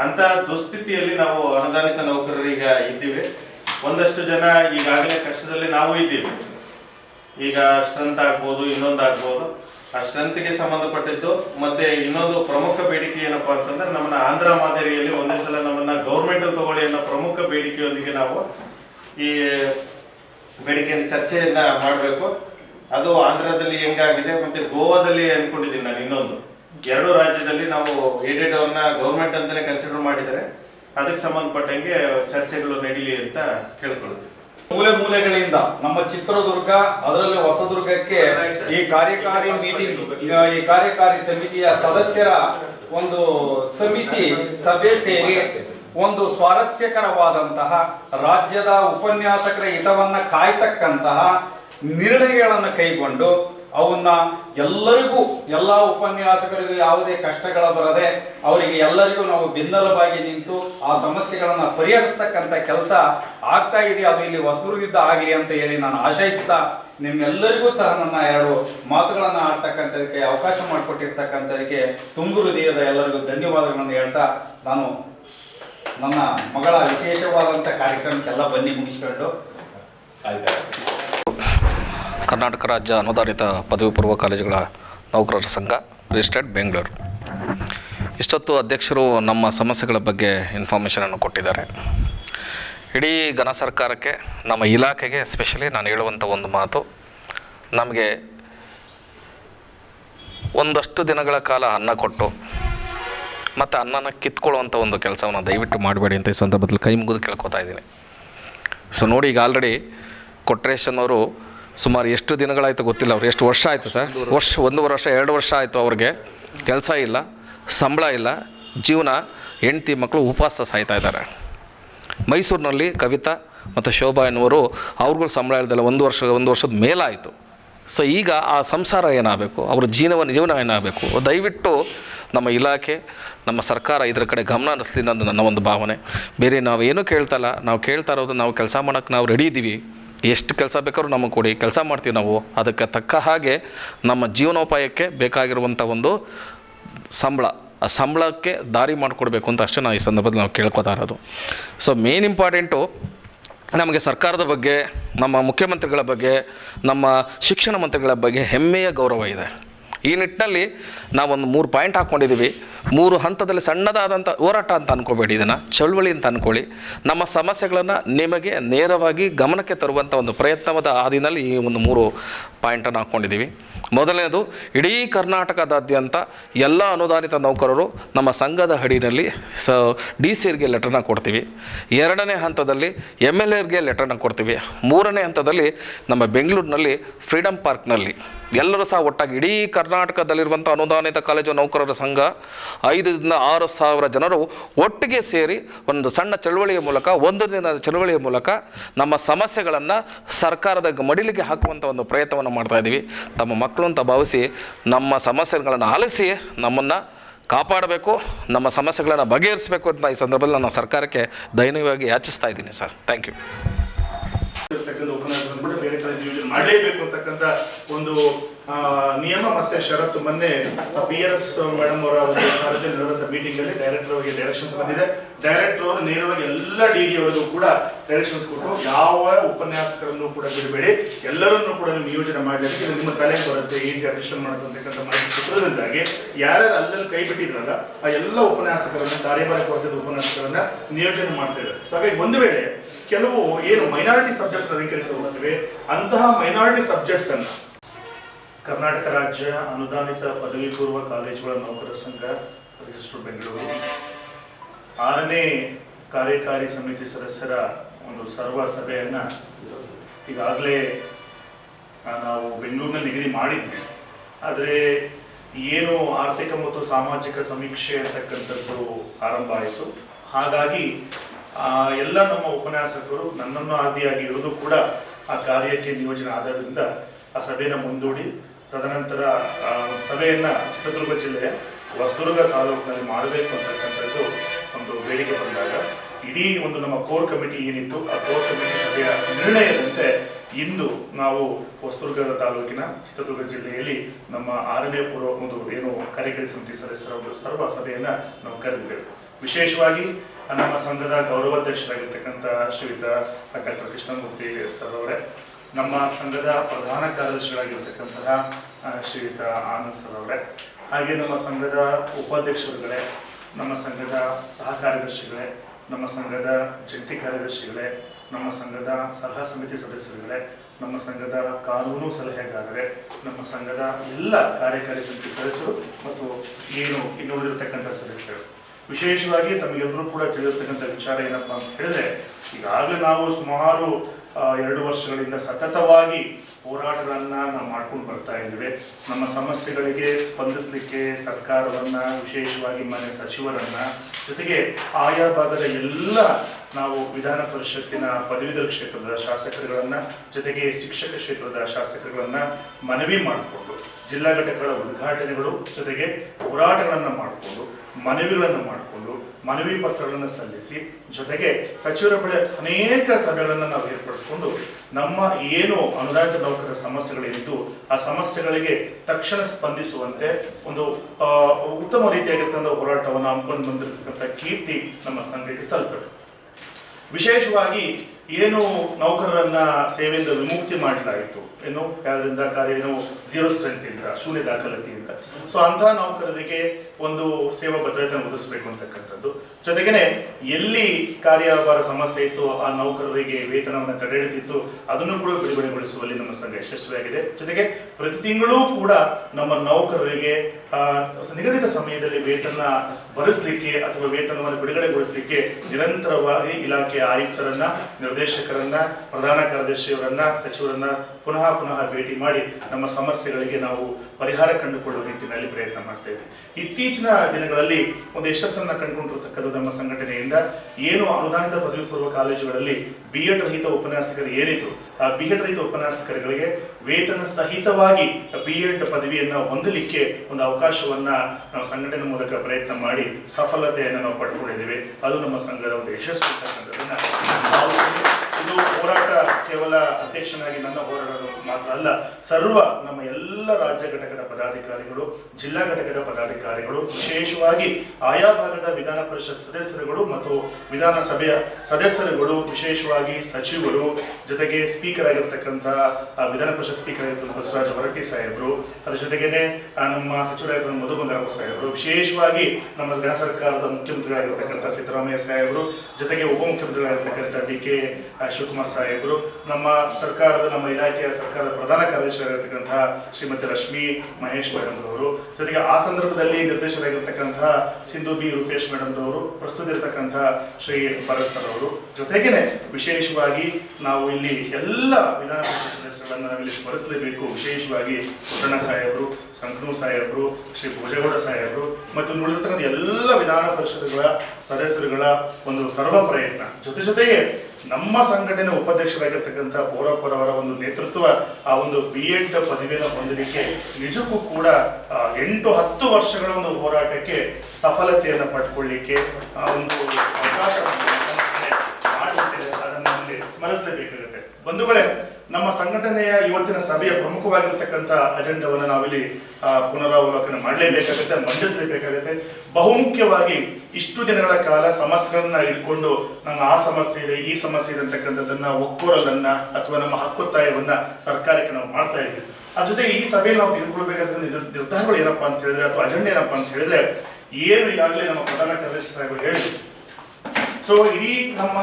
ಅಂತ ದುಸ್ಥಿತಿಯಲ್ಲಿ ನಾವು ಅನುದಾನಿತ ನೌಕರರೀಗ ಇದ್ದೀವಿ. ಒಂದಷ್ಟು ಜನ ಈಗಾಗಲೇ ಕಷ್ಟದಲ್ಲಿ ನಾವು ಇದ್ದೀವಿ. ಈಗ ಸ್ಟ್ರೆಂತ್ ಆಗ್ಬೋದು ಇನ್ನೊಂದು ಆಗ್ಬೋದು ಆ ಸ್ಟ್ರೆಂತ್ಗೆ ಸಂಬಂಧಪಟ್ಟಿದ್ದು, ಮತ್ತೆ ಇನ್ನೊಂದು ಪ್ರಮುಖ ಬೇಡಿಕೆ ಏನಪ್ಪಾ ಅಂತಂದ್ರೆ, ನಮ್ಮನ್ನ ಆಂಧ್ರ ಮಾದರಿಯಲ್ಲಿ ಒಂದೇ ಸಲ ನಮ್ಮನ್ನ ಗೌರ್ಮೆಂಟ್ ತಗೊಳ್ಳಿ ಅನ್ನೋ ಪ್ರಮುಖ ಬೇಡಿಕೆಯೊಂದಿಗೆ ನಾವು ಈ ಬೇಡಿಕೆಯನ್ನು ಚರ್ಚೆಯನ್ನ ಮಾಡಬೇಕು. ಅದು ಆಂಧ್ರದಲ್ಲಿ ಹೆಂಗಾಗಿದೆ ಮತ್ತೆ ಗೋವಾದಲ್ಲಿ ಅನ್ಕೊಂಡಿದ್ದೀನಿ ನಾನು ಇನ್ನೊಂದು. ಎರಡು ರಾಜ್ಯದಲ್ಲಿ ನಾವು ಏಡೆಡ್ ಅವ್ರನ್ನ ಗೌರ್ಮೆಂಟ್ ಅಂತಾನೆ ಕನ್ಸಿಡರ್ ಮಾಡಿದರೆ ಅದಕ್ಕೆ ಸಂಬಂಧಪಟ್ಟಂಗೆ ಚರ್ಚೆಗಳು ನಡೀಲಿ ಅಂತ ಕೇಳ್ಕೊಳ್ತೀವಿ ಮೂಲೆ ಮೂಲೆಗಳಿಂದ ನಮ್ಮ ಚಿತ್ರದುರ್ಗ, ಅದರಲ್ಲಿ ಹೊಸದುರ್ಗಕ್ಕೆ ಈ ಕಾರ್ಯಕಾರಿ ಮೀಟಿಂಗ್ ಈ ಕಾರ್ಯಕಾರಿ ಸಮಿತಿಯ ಸದಸ್ಯರ ಒಂದು ಸಮಿತಿ ಸಭೆ ಸೇರಿ ಒಂದು ಸ್ವಾರಸ್ಯಕರವಾದಂತಹ ರಾಜ್ಯದ ಉಪನ್ಯಾಸಕರ ಹಿತವನ್ನ ಕಾಯ್ತಕ್ಕಂತಹ ನಿರ್ಣಯಗಳನ್ನು ಕೈಗೊಂಡು ಅವನ್ನ ಎಲ್ಲರಿಗೂ, ಎಲ್ಲ ಉಪನ್ಯಾಸಕರಿಗೂ ಯಾವುದೇ ಕಷ್ಟಗಳ ಬರದೆ ಅವರಿಗೆ ಎಲ್ಲರಿಗೂ ನಾವು ಬೆನ್ನಲವಾಗಿ ನಿಂತು ಆ ಸಮಸ್ಯೆಗಳನ್ನು ಪರಿಹರಿಸ್ತಕ್ಕಂಥ ಕೆಲಸ ಆಗ್ತಾ ಇದೆ. ಅದು ಇಲ್ಲಿ ಹೊಸದುರ್ಗದಿಂದ ಆಗಲಿ ಅಂತ ಹೇಳಿ ನಾನು ಆಶಯಿಸ್ತಾ ನಿಮ್ಮೆಲ್ಲರಿಗೂ ಸಹ ನನ್ನ ಎರಡು ಮಾತುಗಳನ್ನು ಆಡ್ತಕ್ಕಂಥದಕ್ಕೆ, ಅವಕಾಶ ಮಾಡಿಕೊಟ್ಟಿರ್ತಕ್ಕಂಥದಕ್ಕೆ ತುಂಬು ಹೃದಯದ ಎಲ್ಲರಿಗೂ ಧನ್ಯವಾದಗಳನ್ನು ಹೇಳ್ತಾ ನಾನು ನನ್ನ ಮಗಳ ವಿಶೇಷವಾದಂಥ ಕಾರ್ಯಕ್ರಮಕ್ಕೆಲ್ಲ ಬನ್ನಿ ಮುಗಿಸ್ಕೊಂಡು. ಕರ್ನಾಟಕ ರಾಜ್ಯ ಅನುದಾನಿತ ಪದವಿ ಪೂರ್ವ ಕಾಲೇಜುಗಳ ನೌಕರರ ಸಂಘ ರಿಜಿಸ್ಟರ್ಡ್ ಬೆಂಗಳೂರು ಇಷ್ಟೊತ್ತು ಅಧ್ಯಕ್ಷರು ನಮ್ಮ ಸಮಸ್ಯೆಗಳ ಬಗ್ಗೆ ಇನ್ಫಾರ್ಮೇಷನನ್ನು ಕೊಟ್ಟಿದ್ದಾರೆ. ಇಡೀ ಘನ ಸರ್ಕಾರಕ್ಕೆ, ನಮ್ಮ ಇಲಾಖೆಗೆ ಎಸ್ಪೆಷಲಿ ನಾನು ಹೇಳುವಂಥ ಒಂದು ಮಾತು, ನಮಗೆ ಒಂದಷ್ಟು ದಿನಗಳ ಕಾಲ ಅನ್ನ ಕೊಟ್ಟು, ಮತ್ತು ಅನ್ನನ ಕಿತ್ಕೊಳ್ಳುವಂಥ ಒಂದು ಕೆಲಸವನ್ನು ದಯವಿಟ್ಟು ಮಾಡಬೇಡಿ ಅಂತ ಈ ಸಂದರ್ಭದಲ್ಲಿ ಕೈ ಮುಗಿದು ಕೇಳ್ಕೊತಾ ಇದ್ದೀನಿ. ಸೊ ನೋಡಿ, ಈಗ ಆಲ್ರೆಡಿ ಕೊಟ್ರೇಶನ್ ಅವರು ಸುಮಾರು ಎಷ್ಟು ದಿನಗಳಾಯಿತು ಗೊತ್ತಿಲ್ಲ ಅವ್ರು ಎಷ್ಟು ವರ್ಷ ಆಯಿತು ಸರ್? ವರ್ಷ ಒಂದೂವರೆ ವರ್ಷ, ಎರಡು ವರ್ಷ ಆಯಿತು ಅವ್ರಿಗೆ. ಕೆಲಸ ಇಲ್ಲ, ಸಂಬಳ ಇಲ್ಲ, ಜೀವನ ಹೆಂಡ್ತಿ ಮಕ್ಕಳು ಉಪವಾಸ ಸಾಯ್ತಾ ಇದ್ದಾರೆ. ಮೈಸೂರಿನಲ್ಲಿ ಕವಿತಾ ಮತ್ತು ಶೋಭಾ ಎನ್ನುವರು ಅವ್ರಿಗೂ ಸಂಬಳ ಇಲ್ದಲ್ಲ ಒಂದು ವರ್ಷ, ಒಂದು ವರ್ಷದ ಮೇಲಾಯಿತು. ಸೊ ಈಗ ಆ ಸಂಸಾರ ಏನಾಗಬೇಕು? ಅವ್ರ ಜೀವನ ಜೀವನ ಏನಾಗಬೇಕು? ದಯವಿಟ್ಟು ನಮ್ಮ ಇಲಾಖೆ, ನಮ್ಮ ಸರ್ಕಾರ ಇದರ ಕಡೆ ಗಮನ ಹರಿಸ್ಲಿ ಅನ್ನೋದು ನನ್ನ ಒಂದು ಭಾವನೆ. ಬೇರೆ ನಾವು ಏನೂ ಕೇಳ್ತಲ್ಲ ನಾವು ಕೇಳ್ತಾ ಇರೋದು ನಾವು ಕೆಲಸ ಮಾಡೋಕ್ಕೆ ನಾವು ರೆಡಿ ಇದ್ದೀವಿ ಎಷ್ಟು ಕೆಲಸ ಬೇಕಾದ್ರೂ ನಮಗೆ ಕೊಡಿ, ಕೆಲಸ ಮಾಡ್ತೀವಿ ನಾವು. ಅದಕ್ಕೆ ತಕ್ಕ ಹಾಗೆ ನಮ್ಮ ಜೀವನೋಪಾಯಕ್ಕೆ ಬೇಕಾಗಿರುವಂಥ ಒಂದು ಸಂಬಳ, ಆ ಸಂಬಳಕ್ಕೆ ದಾರಿ ಮಾಡಿಕೊಡ್ಬೇಕು ಅಂತ ಅಷ್ಟೇ ನಾವು ಈ ಸಂದರ್ಭದಲ್ಲಿ ನಾವು ಕೇಳ್ಕೊತಾ ಇರೋದು. ಸೊ ಮೇನ್ ಇಂಪಾರ್ಟೆಂಟು ನಮಗೆ ಸರ್ಕಾರದ ಬಗ್ಗೆ, ನಮ್ಮ ಮುಖ್ಯಮಂತ್ರಿಗಳ ಬಗ್ಗೆ, ನಮ್ಮ ಶಿಕ್ಷಣ ಮಂತ್ರಿಗಳ ಬಗ್ಗೆ ಹೆಮ್ಮೆಯ ಗೌರವ ಇದೆ. ಈ ನಿಟ್ಟಿನಲ್ಲಿ ನಾವೊಂದು ಮೂರು ಪಾಯಿಂಟ್ ಹಾಕ್ಕೊಂಡಿದ್ದೀವಿ. ಮೂರು ಹಂತದಲ್ಲಿ ಸಣ್ಣದಾದಂಥ ಹೋರಾಟ ಅಂತ ಅಂದ್ಕೋಬೇಡಿ ಇದನ್ನು ಚಳುವಳಿ ಅಂತ ಅಂದ್ಕೊಳ್ಳಿ ನಮ್ಮ ಸಮಸ್ಯೆಗಳನ್ನು ನಿಮಗೆ ನೇರವಾಗಿ ಗಮನಕ್ಕೆ ತರುವಂಥ ಒಂದು ಪ್ರಯತ್ನವಾದ ಹಾದಿನಲ್ಲಿ ಈ ಒಂದು ಮೂರು ಪಾಯಿಂಟನ್ನು ಹಾಕ್ಕೊಂಡಿದ್ದೀವಿ. ಮೊದಲನೇದು, ಇಡೀ ಕರ್ನಾಟಕದಾದ್ಯಂತ ಎಲ್ಲ ಅನುದಾನಿತ ನೌಕರರು ನಮ್ಮ ಸಂಘದ ಹಡಿನಲ್ಲಿ ಸ, ಡಿ ಸಿ ಎರ್ಗೆ ಲೆಟರ್ನ ಕೊಡ್ತೀವಿ. ಎರಡನೇ ಹಂತದಲ್ಲಿ ಎಂ ಎಲ್ ಎರ್ಗೆ ಲೆಟರ್ನ ಕೊಡ್ತೀವಿ. ಮೂರನೇ ಹಂತದಲ್ಲಿ ನಮ್ಮ ಬೆಂಗಳೂರಿನಲ್ಲಿ ಫ್ರೀಡಮ್ ಪಾರ್ಕ್ನಲ್ಲಿ ಎಲ್ಲರೂ ಸಹ ಒಟ್ಟಾಗಿ ಇಡೀ ಕರ್ನಾಟಕದಲ್ಲಿರುವಂಥ ಅನುದಾನಿತ ಕಾಲೇಜು ನೌಕರರ ಸಂಘ ಐದರಿಂದ ಆರು ಸಾವಿರ ಜನರು ಒಟ್ಟಿಗೆ ಸೇರಿ ಒಂದು ಸಣ್ಣ ಚಳುವಳಿಯ ಮೂಲಕ, ಒಂದು ದಿನದ ಚಳುವಳಿಯ ಮೂಲಕ ನಮ್ಮ ಸಮಸ್ಯೆಗಳನ್ನು ಸರ್ಕಾರದ ಮಡಿಲಿಗೆ ಹಾಕುವಂಥ ಒಂದು ಪ್ರಯತ್ನವನ್ನು ಮಾಡ್ತಾ ಇದ್ದೀವಿ. ತಮ್ಮ ಮಕ್ಕಳು ಅಂತ ಭಾವಿಸಿ ನಮ್ಮ ಸಮಸ್ಯೆಗಳನ್ನು ಆಲಿಸಿ ನಮ್ಮನ್ನು ಕಾಪಾಡಬೇಕು, ನಮ್ಮ ಸಮಸ್ಯೆಗಳನ್ನು ಬಗೆಹರಿಸಬೇಕು ಅಂತ ಈ ಸಂದರ್ಭದಲ್ಲಿ ನಾನು ಸರ್ಕಾರಕ್ಕೆ ದಯನೀಯವಾಗಿ ಯಾಚಿಸ್ತಾ ಇದ್ದೀನಿ ಸರ್. ಥ್ಯಾಂಕ್ ಯು ಮಾಡಲೇಬೇಕು ಅಂತಕ್ಕಂಥ ಒಂದು ನಿಯಮ ಮತ್ತೆ ಷರತ್ತು ಮೊನ್ನೆ ಬಿ ಆರ್ ಎಸ್ ಮೇಡಮ್ ಅವರ ಒಂದು ಕಾರ್ಯದಲ್ಲಿ ನಡೆದಂತ ಮೀಟಿಂಗ್ ಅಲ್ಲಿ ಡೈರೆಕ್ಟರ್ ಅವರಿಗೆ ಡೈರೆಕ್ಷನ್ಸ್ ಬಂದಿದೆ. ಡೈರೆಕ್ಟರ್ ಅವರು ನೇರವಾಗಿ ಎಲ್ಲ ಡಿ ಡಿ ಅವರಿಗೂ ಕೂಡ ಡೈರೆಕ್ಷನ್ಸ್ ಕೊಟ್ಟು ಯಾವ ಉಪನ್ಯಾಸಕರನ್ನು ಕೂಡ ಬಿಡಬೇಡಿ, ಎಲ್ಲರನ್ನೂ ಕೂಡ ನೀವು ನಿಯೋಜನೆ ಮಾಡಲಿಕ್ಕೆ ನಿಮ್ಮ ತಲೆಗೆ ಬರುತ್ತೆ ಈಸಿ ಅಡಿಷನ್ ಮಾಡತಕ್ಕಂಥ ಮಾಹಿತಿ ಕೊಟ್ಟಿರೋದ್ರಿಂದಾಗಿ ಯಾರ್ಯಾರು ಅಲ್ಲಲ್ಲಿ ಕೈ ಬಿಟ್ಟಿದ್ರಲ್ಲ, ಆ ಎಲ್ಲ ಉಪನ್ಯಾಸಕರನ್ನು ಕಾರ್ಯಭಾರ ಕೊರತೆ ಉಪನ್ಯಾಸಕರನ್ನ ನಿಯೋಜನೆ ಮಾಡ್ತೇವೆ ಸೊ ಹಾಗಾಗಿ ಒಂದು ವೇಳೆ ಕೆಲವು ಏನು ಮೈನಾರಿಟಿ ಸಬ್ಜೆಕ್ಟ್ಸ್ ರಂಗೇರಿತ ಹೋಗ್ತವೆ, ಅಂತಹ ಮೈನಾರಿಟಿ ಸಬ್ಜೆಕ್ಟ್ಸ್ ಅನ್ನ ಕರ್ನಾಟಕ ರಾಜ್ಯ ಅನುದಾನಿತ ಪದವಿ ಪೂರ್ವ ಕಾಲೇಜುಗಳ ನೌಕರ ಸಂಘ ರಿಜಿಸ್ಟರ್ ಬೆಂಗಳೂರು. ಆರನೇ ಕಾರ್ಯಕಾರಿ ಸಮಿತಿ ಸದಸ್ಯರ ಒಂದು ಸರ್ವ ಸಭೆಯನ್ನು ಈಗಾಗಲೇ ನಾವು ಬೆಂಗಳೂರಿನಲ್ಲಿ ನಿಗದಿ ಮಾಡಿದ್ವಿ. ಆದರೆ ಏನು ಆರ್ಥಿಕ ಮತ್ತು ಸಾಮಾಜಿಕ ಸಮೀಕ್ಷೆ ಅಂತಕ್ಕಂಥದ್ದು ಆರಂಭ ಆಯಿತು. ಹಾಗಾಗಿ ಎಲ್ಲ ನಮ್ಮ ಉಪನ್ಯಾಸಕರು ನನ್ನನ್ನು ಆದಿಯಾಗಿ ಇರೋದು ಕೂಡ ಆ ಕಾರ್ಯಕ್ಕೆ ನಿಯೋಜನೆ ಆದ್ದರಿಂದ ಆ ಸಭೆಯನ್ನು ಮುಂದೂಡಿ ತದನಂತರ ಒಂದು ಸಭೆಯನ್ನ ಚಿತ್ರದುರ್ಗ ಜಿಲ್ಲೆಯ ಹೊಸದುರ್ಗ ತಾಲೂಕಿನಲ್ಲಿ ಮಾಡಬೇಕು ಅಂತಕ್ಕಂಥದ್ದು ಒಂದು ಬೇಡಿಕೆ ಬಂದಾಗ, ಇಡೀ ಒಂದು ನಮ್ಮ ಕೋರ್ ಕಮಿಟಿ ಏನಿತ್ತು, ಆ ಕೋರ್ ಕಮಿಟಿ ಸಭೆಯ ನಿರ್ಣಯದಂತೆ ಇಂದು ನಾವು ಹೊಸದುರ್ಗ ತಾಲೂಕಿನ ಚಿತ್ರದುರ್ಗ ಜಿಲ್ಲೆಯಲ್ಲಿ ನಮ್ಮ ಆರನೇ ಪೂರ್ವ ಒಂದು ಏನು ಕಾರ್ಯಕಾರಿ ಸಮಿತಿ ಸದಸ್ಯರ ಒಂದು ಸರ್ವ ಸಭೆಯನ್ನ ನಾವು ಕರೆದಿದ್ದೇವೆ. ವಿಶೇಷವಾಗಿ, ನಮ್ಮ ಸಂಘದ ಗೌರವಾಧ್ಯಕ್ಷರಾಗಿರ್ತಕ್ಕಂಥ ಶ್ರೀಯುತ ಡಾಕ್ಟರ್ ಕೃಷ್ಣಮೂರ್ತಿ ಸರ್ ಅವರೇ ನಮ್ಮ ಸಂಘದ ಪ್ರಧಾನ ಕಾರ್ಯದರ್ಶಿಗಳಾಗಿರ್ತಕ್ಕಂತಹ ಶ್ರೀಯುತ ಆನಂದ್ ಸರ್ ಅವರೇ, ಹಾಗೆ ನಮ್ಮ ಸಂಘದ ಉಪಾಧ್ಯಕ್ಷರುಗಳೇ, ನಮ್ಮ ಸಂಘದ ಸಹ ಕಾರ್ಯದರ್ಶಿಗಳೇ ನಮ್ಮ ಸಂಘದ ಜಂಟಿ ಕಾರ್ಯದರ್ಶಿಗಳೇ, ನಮ್ಮ ಸಂಘದ ಸಲಹಾ ಸಮಿತಿ ಸದಸ್ಯರುಗಳೇ, ನಮ್ಮ ಸಂಘದ ಕಾನೂನು ಸಲಹೆಗಾರರೇ, ನಮ್ಮ ಸಂಘದ ಎಲ್ಲ ಕಾರ್ಯಕಾರಿ ಸಮಿತಿ ಸದಸ್ಯರು ಮತ್ತು ಏನು ಇನ್ನುಳಿದಿರ್ತಕ್ಕಂಥ ಸದಸ್ಯರು. ವಿಶೇಷವಾಗಿ ತಮಗೆಲ್ಲರೂ ಕೂಡ ತಿಳಿದಿರ್ತಕ್ಕಂಥ ವಿಚಾರ ಏನಪ್ಪಾ ಅಂತ ಹೇಳಿದ್ರೆ, ಈಗಾಗಲೇ ನಾವು ಸುಮಾರು ಎರಡು ವರ್ಷಗಳಿಂದ ಸತತವಾಗಿ ಹೋರಾಟಗಳನ್ನು ನಾವು ಮಾಡ್ಕೊಂಡು ಬರ್ತಾ ಇದ್ದೇವೆ. ನಮ್ಮ ಸಮಸ್ಯೆಗಳಿಗೆ ಸ್ಪಂದಿಸಲಿಕ್ಕೆ ಸರ್ಕಾರವನ್ನ, ವಿಶೇಷವಾಗಿ ಮಾನ್ಯ ಸಚಿವರನ್ನ ಜೊತೆಗೆ ಆಯಾ ಭಾಗದ ಎಲ್ಲ ನಾವು ವಿಧಾನ ಪರಿಷತ್ತಿನ ಪದವೀಧರ ಕ್ಷೇತ್ರದ ಶಾಸಕರುಗಳನ್ನು, ಜೊತೆಗೆ ಶಿಕ್ಷಕ ಕ್ಷೇತ್ರದ ಶಾಸಕರುಗಳನ್ನ ಮನವಿ ಮಾಡಿಕೊಂಡು, ಜಿಲ್ಲಾ ಘಟಕಗಳ ಉದ್ಘಾಟನೆಗಳು, ಜೊತೆಗೆ ಹೋರಾಟಗಳನ್ನು ಮಾಡಿಕೊಂಡು, ಮನವಿಗಳನ್ನು ಮಾಡಿಕೊಂಡು, ಮನವಿ ಪತ್ರಗಳನ್ನು ಸಲ್ಲಿಸಿ, ಜೊತೆಗೆ ಸಚಿವರ ಬಳಿ ಅನೇಕ ಸಭೆಗಳನ್ನು ನಾವು ಏರ್ಪಡಿಸಿಕೊಂಡು ನಮ್ಮ ಏನು ಅನುದಾನಿತ ನೌಕರರ ಸಮಸ್ಯೆಗಳಿದ್ದು, ಆ ಸಮಸ್ಯೆಗಳಿಗೆ ತಕ್ಷಣ ಸ್ಪಂದಿಸುವಂತೆ ಒಂದು ಉತ್ತಮ ರೀತಿಯಾಗಿರ್ತಕ್ಕಂಥ ಹೋರಾಟವನ್ನು ಹಮ್ಮಿಕೊಂಡು ಬಂದಿರತಕ್ಕಂಥ ಕೀರ್ತಿ ನಮ್ಮ ಸಂಘಕ್ಕೆ ಸಲ್ತದೆ ವಿಶೇಷವಾಗಿ ಏನು ನೌಕರರನ್ನ ಸೇವೆಯಿಂದ ವಿಮುಕ್ತಿ ಮಾಡಲಾಯಿತು ಏನು? ಯಾವ್ದರಿಂದ ಕಾರ್ಯ? ಏನು? ಝೀರೋ ಸ್ಟ್ರೆಂತ್ ಇಂದ, ಶೂನ್ಯ ದಾಖಲಾತಿಯಿಂದ ಸೊ ಅಂತಹ ನೌಕರರಿಗೆ ಒಂದು ಸೇವಾ ಭದ್ರತೆ ಒದಗಿಸಬೇಕು ಅಂತಕ್ಕಂಥದ್ದು. ಜೊತೆಗೇನೆ, ಎಲ್ಲಿ ಕಾರ್ಯಭಾರ ಸಮಸ್ಯೆ ಇತ್ತು, ಆ ನೌಕರರಿಗೆ ವೇತನವನ್ನು ತಡೆ ಹಿಡಿದಿತ್ತು ಅದನ್ನು ಕೂಡ ಬಿಡುಗಡೆಗೊಳಿಸುವಲ್ಲಿ ನಮ್ಮ ಸಂಘ ಯಶಸ್ವಿಯಾಗಿದೆ. ಜೊತೆಗೆ, ಪ್ರತಿ ತಿಂಗಳೂ ಕೂಡ ನಮ್ಮ ನೌಕರರಿಗೆ ನಿಗದಿತ ಸಮಯದಲ್ಲಿ ವೇತನ ಭರಿಸಲಿಕ್ಕೆ ಅಥವಾ ವೇತನವನ್ನು ಬಿಡುಗಡೆಗೊಳಿಸಲಿಕ್ಕೆ ನಿರಂತರವಾಗಿ ಇಲಾಖೆಯ ಆಯುಕ್ತರನ್ನ ನಿರ್ದೇಶಕರನ್ನ ಪ್ರಧಾನ ಕಾರ್ಯದರ್ಶಿಯವರನ್ನ ಸಚಿವರನ್ನ ಪುನಃ ಪುನಃ ಭೇಟಿ ಮಾಡಿ ನಮ್ಮ ಸಮಸ್ಯೆಗಳಿಗೆ ನಾವು ಪರಿಹಾರ ಕಂಡುಕೊಳ್ಳುವ ನಿಟ್ಟಿನಲ್ಲಿ ಪ್ರಯತ್ನ ಮಾಡ್ತಾ ಇತ್ತೀಚಿನ ದಿನಗಳಲ್ಲಿ ಒಂದು ಯಶಸ್ಸನ್ನು ಕಂಡುಕೊಂಡಿರತಕ್ಕದ್ದು ನಮ್ಮ ಸಂಘಟನೆಯಿಂದ ಏನು ಅನುದಾನಿತ ಪದವಿ ಪೂರ್ವ ಕಾಲೇಜುಗಳಲ್ಲಿ ಬಿ ಎಡ್ ರಹಿತ ಉಪನ್ಯಾಸಕರು ಏನಿದ್ರು, ಆ ಬಿ ಎಡ್ ರಹಿತ ಉಪನ್ಯಾಸಕರುಗಳಿಗೆ ವೇತನ ಸಹಿತವಾಗಿ ಬಿ ಎಡ್ ಪದವಿಯನ್ನು ಹೊಂದಲಿಕ್ಕೆ ಒಂದು ಅವಕಾಶವನ್ನ ನಾವು ಸಂಘಟನೆ ಮೂಲಕ ಪ್ರಯತ್ನ ಮಾಡಿ ಸಫಲತೆಯನ್ನು ನಾವು ಪಡ್ಕೊಂಡಿದ್ದೇವೆ ಅದು ನಮ್ಮ ಸಂಘದ ಒಂದು ಯಶಸ್ಸು. ಇದು ಹೋರಾಟ ಕೇವಲ ಅಧ್ಯಕ್ಷನಾಗಿ ನನ್ನ ಹೋರಾಟ ಮಾತ್ರ ಅಲ್ಲ, ಸರ್ವ ನಮ್ಮ ಎಲ್ಲ ರಾಜ್ಯ ಘಟಕದ ಪದಾಧಿಕಾರಿಗಳು, ಜಿಲ್ಲಾ ಘಟಕದ ಪದಾಧಿಕಾರಿಗಳು, ವಿಶೇಷವಾಗಿ ಆಯಾ ಭಾಗದ ವಿಧಾನ ಪರಿಷತ್ ಸದಸ್ಯರುಗಳು ಮತ್ತು ವಿಧಾನಸಭೆಯ ಸದಸ್ಯರುಗಳು, ವಿಶೇಷವಾಗಿ ಸಚಿವರು, ಜೊತೆಗೆ ಸ್ಪೀಕರ್ ಆಗಿರ್ತಕ್ಕಂಥ ವಿಧಾನ ಪರಿಷತ್ ಸ್ಪೀಕರ್ ಆಗಿರ್ತಕ್ಕಂಥ ಬಸವರಾಜ ಹೊರಟ್ಟಿ ಸಾಹೇಬರು, ಅದರ ಜೊತೆಗೇನೆ ನಮ್ಮ ಸಚಿವರಾಗಿರ್ತಕ್ಕಂಥ ಮಧು ಬಂಗಾರಪ್ಪ ಸಾಹೇಬರು, ವಿಶೇಷವಾಗಿ ನಮ್ಮ ಗೃಹ ಸರ್ಕಾರದ ಮುಖ್ಯಮಂತ್ರಿಗಳಾಗಿರ್ತಕ್ಕಂಥ ಸಿದ್ದರಾಮಯ್ಯ ಸಾಹೇಬರು, ಜೊತೆಗೆ ಉಪಮುಖ್ಯಮಂತ್ರಿಗಳಾಗಿರ್ತಕ್ಕಂಥ ಡಿ ಕೆ ಶಿವಕುಮಾರ್ ಸಾಹೇಬರು, ನಮ್ಮ ಸರ್ಕಾರದ, ನಮ್ಮ ಇಲಾಖೆಯ ಸರ್ಕಾರದ ಪ್ರಧಾನ ಕಾರ್ಯದರ್ಶಿಯಾಗಿರ್ತಕ್ಕಂತಹ ಶ್ರೀಮತಿ ರಶ್ಮಿ ಮಹೇಶ್ ಮೇಡಮ್ ಅವರು ಜೊತೆಗೆ ಆ ಸಂದರ್ಭದಲ್ಲಿ ನಿರ್ದೇಶಕರಾಗಿರ್ತಕ್ಕಂತಹ ಸಿಂಧು ಬಿ ರೂಪೇಶ್ ಮೇಡಮ್ ಅವರು ಪ್ರಸ್ತುತ ಇರತಕ್ಕಂತಹ ಶ್ರೀ ಭರತ್ ಸರ್ ಅವರು. ಜೊತೆಗೇನೆ ವಿಶೇಷವಾಗಿ ನಾವು ಇಲ್ಲಿ ಎಲ್ಲ ವಿಧಾನ ಪರಿಷತ್ ಸದಸ್ಯರನ್ನ ನಾವಿಲ್ಲಿ ಸ್ಮರಿಸಲೇಬೇಕು. ವಿಶೇಷವಾಗಿ ಪುಟ್ಟಣ್ಣ ಸಾಹೇಬರು, ಸಂಕನೂರ್ ಸಾಹೇಬರು, ಶ್ರೀ ಭೋಜೇಗೌಡ ಸಾಹೇಬರು, ಮತ್ತು ನೋಡಿರ್ತಕ್ಕಂಥ ಎಲ್ಲ ವಿಧಾನ ಪರಿಷತ್ಗಳ ಸದಸ್ಯರುಗಳ ಒಂದು ಸರ್ವ ಪ್ರಯತ್ನ. ಜೊತೆ ಜೊತೆಗೆ ನಮ್ಮ ಸಂಘಟನೆ ಉಪಾಧ್ಯಕ್ಷರಾಗಿರ್ತಕ್ಕಂಥ ಬೋರಪ್ಪರವರ ಒಂದು ನೇತೃತ್ವ, ಆ ಒಂದು ಬಿ ಎಡ್ ಪದವಿಯನ್ನು ಹೊಂದಲಿಕ್ಕೆ ನಿಜಕ್ಕೂ ಕೂಡ ಎಂಟು ಹತ್ತು ವರ್ಷಗಳ ಒಂದು ಹೋರಾಟಕ್ಕೆ ಸಫಲತೆಯನ್ನು ಪಡ್ಕೊಳ್ಳಿಕ್ಕೆ ಆ ಒಂದು ಅವಕಾಶ ಮಾಡಿಕೊಟ್ಟಿದೆ ಅದನ್ನು ಅಲ್ಲಿ ಸ್ಮರಿಸಲೇಬೇಕಾಗುತ್ತೆ. ಬಂಧುಗಳೇ ನಮ್ಮ ಸಂಘಟನೆಯ ಇವತ್ತಿನ ಸಭೆಯ ಪ್ರಮುಖವಾಗಿರ್ತಕ್ಕಂಥ ಅಜೆಂಡಾವನ್ನು ನಾವಿಲ್ಲಿ ಪುನರಾವಲೋಕನ ಮಾಡಲೇಬೇಕಾಗುತ್ತೆ, ಮಂಡಿಸಲೇಬೇಕಾಗುತ್ತೆ. ಬಹುಮುಖ್ಯವಾಗಿ ಇಷ್ಟು ದಿನಗಳ ಕಾಲ ಸಮಸ್ಯೆಗಳನ್ನ ಇಟ್ಕೊಂಡು ನಮ್ಮ ಆ ಸಮಸ್ಯೆ ಇದೆ, ಈ ಸಮಸ್ಯೆ ಇದೆ ಅಂತಕ್ಕಂಥದ್ದನ್ನ, ಒಕ್ಕೋರಲನ್ನ ಅಥವಾ ನಮ್ಮ ಹಕ್ಕೊತ್ತಾಯವನ್ನ ಸರ್ಕಾರಕ್ಕೆ ನಾವು ಮಾಡ್ತಾ ಇದ್ದೀವಿ. ಅದ್ರ ಜೊತೆ ಈ ಸಭೆಯಲ್ಲಿ ನಾವು ತಿಳ್ಕೊಳ್ಬೇಕಾದ್ರೆ ನಿರ್- ನಿರ್ಧಾರಗಳು ಏನಪ್ಪಾ ಅಂತ ಹೇಳಿದ್ರೆ, ಅಥವಾ ಅಜೆಂಡ ಏನಪ್ಪಾ ಅಂತ ಹೇಳಿದ್ರೆ, ಏನು ಈಗಾಗಲೇ ನಮ್ಮ ಪ್ರಧಾನ ಕಾರ್ಯದರ್ಶಿ ಸಾಹೇಬರು ಹೇಳಿದ್ರು. ಸೊ ಇಡೀ ನಮ್ಮ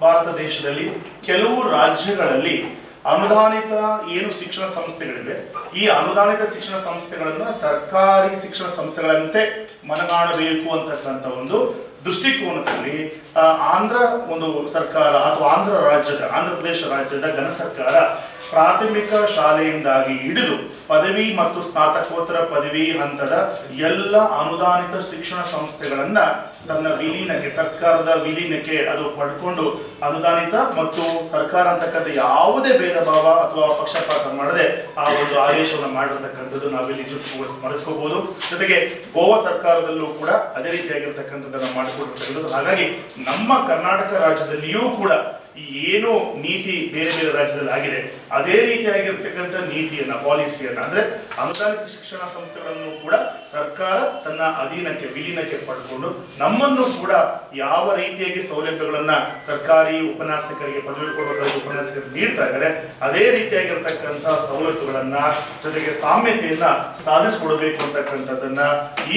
ಭಾರತ ದೇಶದಲ್ಲಿ ಕೆಲವು ರಾಜ್ಯಗಳಲ್ಲಿ ಅನುದಾನಿತ ಏನು ಶಿಕ್ಷಣ ಸಂಸ್ಥೆಗಳಿವೆ, ಈ ಅನುದಾನಿತ ಶಿಕ್ಷಣ ಸಂಸ್ಥೆಗಳನ್ನ ಸರ್ಕಾರಿ ಶಿಕ್ಷಣ ಸಂಸ್ಥೆಗಳಂತೆ ಮನಗಾಣಬೇಕು ಅಂತಕ್ಕಂಥ ಒಂದು ದೃಷ್ಟಿಕೋನದಲ್ಲಿ ಆಂಧ್ರ ಒಂದು ಸರ್ಕಾರ ಅಥವಾ ಆಂಧ್ರ ರಾಜ್ಯದ, ಆಂಧ್ರ ಪ್ರದೇಶ ರಾಜ್ಯದ ಘನ ಸರ್ಕಾರ ಪ್ರಾಥಮಿಕ ಶಾಲೆಯಿಂದಾಗಿ ಹಿಡಿದು ಪದವಿ ಮತ್ತು ಸ್ನಾತಕೋತ್ತರ ಪದವಿ ಹಂತದ ಎಲ್ಲ ಅನುದಾನಿತ ಶಿಕ್ಷಣ ಸಂಸ್ಥೆಗಳನ್ನ ತನ್ನ ವಿಲೀನಕ್ಕೆ, ಸರ್ಕಾರದ ವಿಲೀನಕ್ಕೆ ಅದು ಪಡ್ಕೊಂಡು ಅನುದಾನಿತ ಮತ್ತು ಸರ್ಕಾರ ಅಂತಕ್ಕಂಥ ಯಾವುದೇ ಭೇದ ಅಥವಾ ಪಕ್ಷಪಾತ ಮಾಡದೆ ಆ ಒಂದು ಆದೇಶವನ್ನು ಮಾಡಿರತಕ್ಕಂಥದ್ದು ನಾವಿಲ್ಲಿ ಸ್ಮರಿಸ್ಕೋಬಹುದು ಜೊತೆಗೆ ಗೋವಾ ಸರ್ಕಾರದಲ್ಲೂ ಕೂಡ ಅದೇ ರೀತಿಯಾಗಿರ್ತಕ್ಕಂಥದ್ದನ್ನು ಮಾಡಿಕೊಟ್ಟಿರ್ತಕ್ಕಂಥದ್ದು. ಹಾಗಾಗಿ ನಮ್ಮ ಕರ್ನಾಟಕ ರಾಜ್ಯದಲ್ಲಿಯೂ ಕೂಡ ಈ ಏನು ನೀತಿ ಬೇರೆ ಬೇರೆ ರಾಜ್ಯದಲ್ಲಿ ಆಗಿದೆ, ಅದೇ ರೀತಿಯಾಗಿರ್ತಕ್ಕಂಥ ನೀತಿಯನ್ನ ಪಾಲಿಸಿಯನ್ನ ಅಂದ್ರೆ ಅನುದಾನಿತ ಶಿಕ್ಷಣ ಸಂಸ್ಥೆಗಳನ್ನು ಕೂಡ ಸರ್ಕಾರ ತನ್ನ ಅಧೀನಕ್ಕೆ, ವಿಲೀನಕ್ಕೆ ಪಡ್ಕೊಂಡು ನಮ್ಮನ್ನು ಕೂಡ ಯಾವ ರೀತಿಯಾಗಿ ಸೌಲಭ್ಯಗಳನ್ನ ಸರ್ಕಾರಿ ಉಪನ್ಯಾಸಕರಿಗೆ, ಪದವಿ ಪೂರ್ವ ಉಪನ್ಯಾಸಕರಿಗೆ ನೀಡ್ತಾ ಇದ್ದಾರೆ, ಅದೇ ರೀತಿಯಾಗಿರ್ತಕ್ಕಂಥ ಸವಲತ್ತುಗಳನ್ನ ಜೊತೆಗೆ ಸಾಮ್ಯತೆಯನ್ನ ಸಾಧಿಸಿಕೊಡಬೇಕು ಅಂತಕ್ಕಂಥದ್ದನ್ನ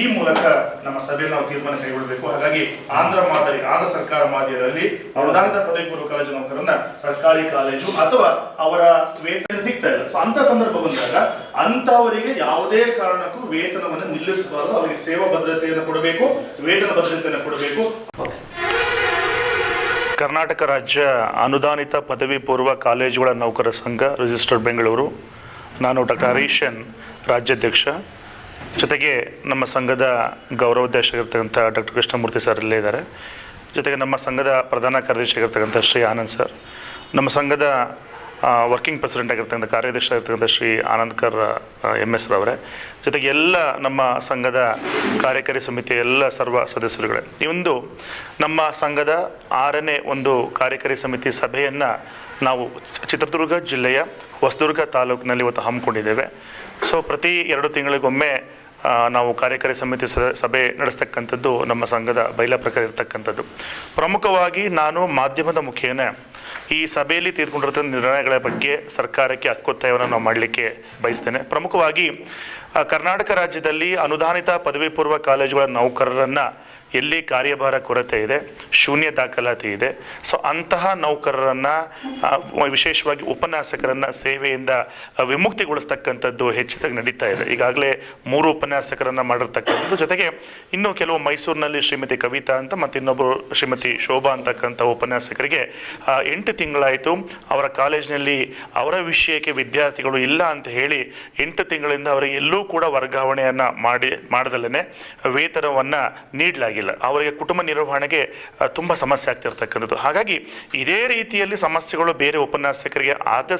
ಈ ಮೂಲಕ ನಮ್ಮ ಸಭೆಯಲ್ಲಿ ನಾವು ತೀರ್ಮಾನ ಕೈಗೊಳ್ಳಬೇಕು. ಹಾಗಾಗಿ ಆಂಧ್ರ ಮಾದರಿ, ಆಂಧ್ರ ಸರ್ಕಾರ ಮಾದರಿಯಲ್ಲಿ ಅನುದಾನಿತ ಪದವಿ ಪೂರ್ವ ಕಾಲೇಜು ನೌಕರನ್ನ ಸರ್ಕಾರಿ ಕಾಲೇಜು ಅಥವಾ ಅವರ ವೇತನ ಸಿಗ್ತಾ ಇಲ್ಲ. ಸೊ ಅಂತ ಸಂದರ್ಭ ಬಂದಾಗ ಅಂತವರಿಗೆ ಯಾವುದೇ ಕಾರಣಕ್ಕೂ ವೇತನವನ್ನು ನಿಲ್ಲಿಸಬಾರದು. ಅವರಿಗೆ ಸೇವಾ ಭದ್ರತೆಯನ್ನು ಕೊಡಬೇಕು, ವೇತನ ಭದ್ರತೆಯನ್ನು ಕೊಡಬೇಕು. ಕರ್ನಾಟಕ ರಾಜ್ಯ ಅನುದಾನಿತ ಪದವಿ ಪೂರ್ವ ಕಾಲೇಜುಗಳ ನೌಕರ ಸಂಘ ರಿಜಿಸ್ಟರ್ಡ್ ಬೆಂಗಳೂರು. ನಾನು ಡಾಕ್ಟರ್ ಹರೀಶ್ ಎನ್, ರಾಜ್ಯಾಧ್ಯಕ್ಷ. ಜೊತೆಗೆ ನಮ್ಮ ಸಂಘದ ಗೌರವಾಧ್ಯಕ್ಷರಾಗಿರ್ತಕ್ಕಂಥ ಡಾಕ್ಟರ್ ಕೃಷ್ಣಮೂರ್ತಿ ಸರ್ ಇಲ್ಲೇ ಇದ್ದಾರೆ. ಜೊತೆಗೆ ನಮ್ಮ ಸಂಘದ ಪ್ರಧಾನ ಕಾರ್ಯದರ್ಶಿ ಆಗಿರ್ತಕ್ಕಂಥ ಶ್ರೀ ಆನಂದ್ ಸರ್, ನಮ್ಮ ಸಂಘದ ವರ್ಕಿಂಗ್ ಪ್ರೆಸಿಡೆಂಟ್ ಆಗಿರ್ತಕ್ಕಂಥ ಕಾರ್ಯದರ್ಶಿ ಆಗಿರ್ತಕ್ಕಂಥ ಶ್ರೀ ಆನಂದ್ಕರ್ ಎಂ ಎಸ್ ರವರೇ. ಜೊತೆಗೆ ಎಲ್ಲ ನಮ್ಮ ಸಂಘದ ಕಾರ್ಯಕಾರಿ ಸಮಿತಿಯ ಎಲ್ಲ ಸರ್ವ ಸದಸ್ಯರುಗಳೇ. ಒಂದು ನಮ್ಮ ಸಂಘದ ಆರನೇ ಒಂದು ಕಾರ್ಯಕಾರಿ ಸಮಿತಿ ಸಭೆಯನ್ನು ನಾವು ಚಿತ್ರದುರ್ಗ ಜಿಲ್ಲೆಯ ಹೊಸದುರ್ಗ ತಾಲೂಕಿನಲ್ಲಿ ಇವತ್ತು ಹಮ್ಮಿಕೊಂಡಿದ್ದೇವೆ. ಸೊ ಪ್ರತಿ ಎರಡು ತಿಂಗಳಿಗೊಮ್ಮೆ ನಾವು ಕಾರ್ಯಕಾರಿ ಸಮಿತಿ ಸಭೆ ನಡೆಸ್ತಕ್ಕಂಥದ್ದು ನಮ್ಮ ಸಂಘದ ಬೈಲ ಪ್ರಕಾರ ಇರತಕ್ಕಂಥದ್ದು. ಪ್ರಮುಖವಾಗಿ ನಾನು ಮಾಧ್ಯಮದ ಮುಖೇನ ಈ ಸಭೆಯಲ್ಲಿ ತೀರ್ಕೊಂಡಿರ್ತಕ್ಕಂಥ ನಿರ್ಣಯಗಳ ಬಗ್ಗೆ ಸರ್ಕಾರಕ್ಕೆ ಹಕ್ಕೊತ್ತಾಯವನ್ನು ನಾವು ಮಾಡಲಿಕ್ಕೆ ಬಯಸ್ತೇನೆ. ಪ್ರಮುಖವಾಗಿ ಕರ್ನಾಟಕ ರಾಜ್ಯದಲ್ಲಿ ಅನುದಾನಿತ ಪದವಿ ಪೂರ್ವ ಕಾಲೇಜುಗಳ ನೌಕರರನ್ನು ಎಲ್ಲಿ ಕಾರ್ಯಭಾರ ಕೊರತೆ ಇದೆ, ಶೂನ್ಯ ದಾಖಲಾತಿ ಇದೆ. ಸೊ ಅಂತಹ ನೌಕರರನ್ನು ವಿಶೇಷವಾಗಿ ಉಪನ್ಯಾಸಕರನ್ನು ಸೇವೆಯಿಂದ ವಿಮುಕ್ತಿಗೊಳಿಸ್ತಕ್ಕಂಥದ್ದು ಹೆಚ್ಚಿದಾಗಿ ನಡೀತಾ ಇದೆ. ಈಗಾಗಲೇ ಮೂರು ಉಪನ್ಯಾಸಕರನ್ನು ಮಾಡಿರ್ತಕ್ಕಂಥದ್ದು. ಜೊತೆಗೆ ಇನ್ನು ಕೆಲವು ಮೈಸೂರಿನಲ್ಲಿ ಶ್ರೀಮತಿ ಕವಿತಾ ಅಂತ ಮತ್ತು ಇನ್ನೊಬ್ಬರು ಶ್ರೀಮತಿ ಶೋಭಾ ಅಂತಕ್ಕಂಥ ಉಪನ್ಯಾಸಕರಿಗೆ ಎಂಟು ತಿಂಗಳಾಯಿತು. ಅವರ ಕಾಲೇಜಿನಲ್ಲಿ ಅವರ ವಿಷಯಕ್ಕೆ ವಿದ್ಯಾರ್ಥಿಗಳು ಇಲ್ಲ ಅಂತ ಹೇಳಿ ಎಂಟು ತಿಂಗಳಿಂದ ಅವರಿಗೆ ಎಲ್ಲೂ ಕೂಡ ವರ್ಗಾವಣೆಯನ್ನು ಮಾಡಿ ಮಾಡದಲ್ಲೇ ವೇತನವನ್ನು ನೀಡಲಾಗಿಲ್ಲ ಅವರಿಗೆ ಕುಟುಂಬ ನಿರ್ವಹಣೆಗೆ ತುಂಬ ಸಮಸ್ಯೆ ಆಗ್ತಿರ್ತಕ್ಕಂಥದ್ದು. ಹಾಗಾಗಿ ಇದೇ ರೀತಿಯಲ್ಲಿ ಸಮಸ್ಯೆಗಳು ಬೇರೆ ಉಪನ್ಯಾಸಕರಿಗೆ ಆದ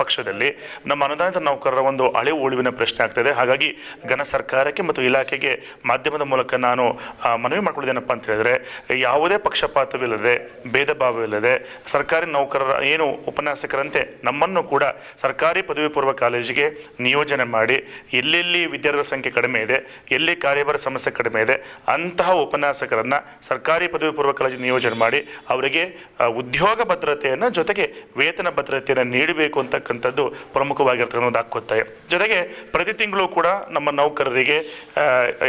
ಪಕ್ಷದಲ್ಲಿ ನಮ್ಮ ಅನುದಾನಿತ ನೌಕರರ ಒಂದು ಅಳಿವು ಉಳಿವಿನ ಪ್ರಶ್ನೆ ಆಗ್ತದೆ. ಹಾಗಾಗಿ ಘನ ಸರ್ಕಾರಕ್ಕೆ ಮತ್ತು ಇಲಾಖೆಗೆ ಮಾಧ್ಯಮದ ಮೂಲಕ ನಾನು ಮನವಿ ಮಾಡ್ಕೊಳ್ಳೋದೇನಪ್ಪ ಅಂತ ಹೇಳಿದ್ರೆ, ಯಾವುದೇ ಪಕ್ಷಪಾತವಿಲ್ಲದೆ ಭೇದ ಭಾವವಿಲ್ಲದೆ ಸರ್ಕಾರಿ ನೌಕರರ ಏನು ಉಪನ್ಯಾಸಕರಂತೆ ನಮ್ಮನ್ನು ಕೂಡ ಸರ್ಕಾರಿ ಪದವಿ ಪೂರ್ವ ಕಾಲೇಜಿಗೆ ನಿಯೋಜನೆ ಮಾಡಿ, ಎಲ್ಲೆಲ್ಲಿ ವಿದ್ಯಾರ್ಥಿಗಳ ಸಂಖ್ಯೆ ಕಡಿಮೆ ಇದೆ, ಎಲ್ಲಿ ಕಾರ್ಯಭಾರ ಸಮಸ್ಯೆ ಕಡಿಮೆ ಇದೆ, ಅಂತಹ ಉಪನ್ಯಾಸಕರನ್ನು ಸರ್ಕಾರಿ ಪದವಿ ಪೂರ್ವ ಕಾಲೇಜು ನಿಯೋಜನೆ ಮಾಡಿ ಅವರಿಗೆ ಉದ್ಯೋಗ ಭದ್ರತೆಯನ್ನು ಜೊತೆಗೆ ವೇತನ ಭದ್ರತೆಯನ್ನು ನೀಡಬೇಕು ಅಂತಕ್ಕಂಥದ್ದು ಪ್ರಮುಖವಾಗಿರ್ತಕ್ಕಂಥ ಒಂದು ಹಕ್ಕೊತ್ತಾಯ. ಜೊತೆಗೆ ಪ್ರತಿ ತಿಂಗಳು ಕೂಡ ನಮ್ಮ ನೌಕರರಿಗೆ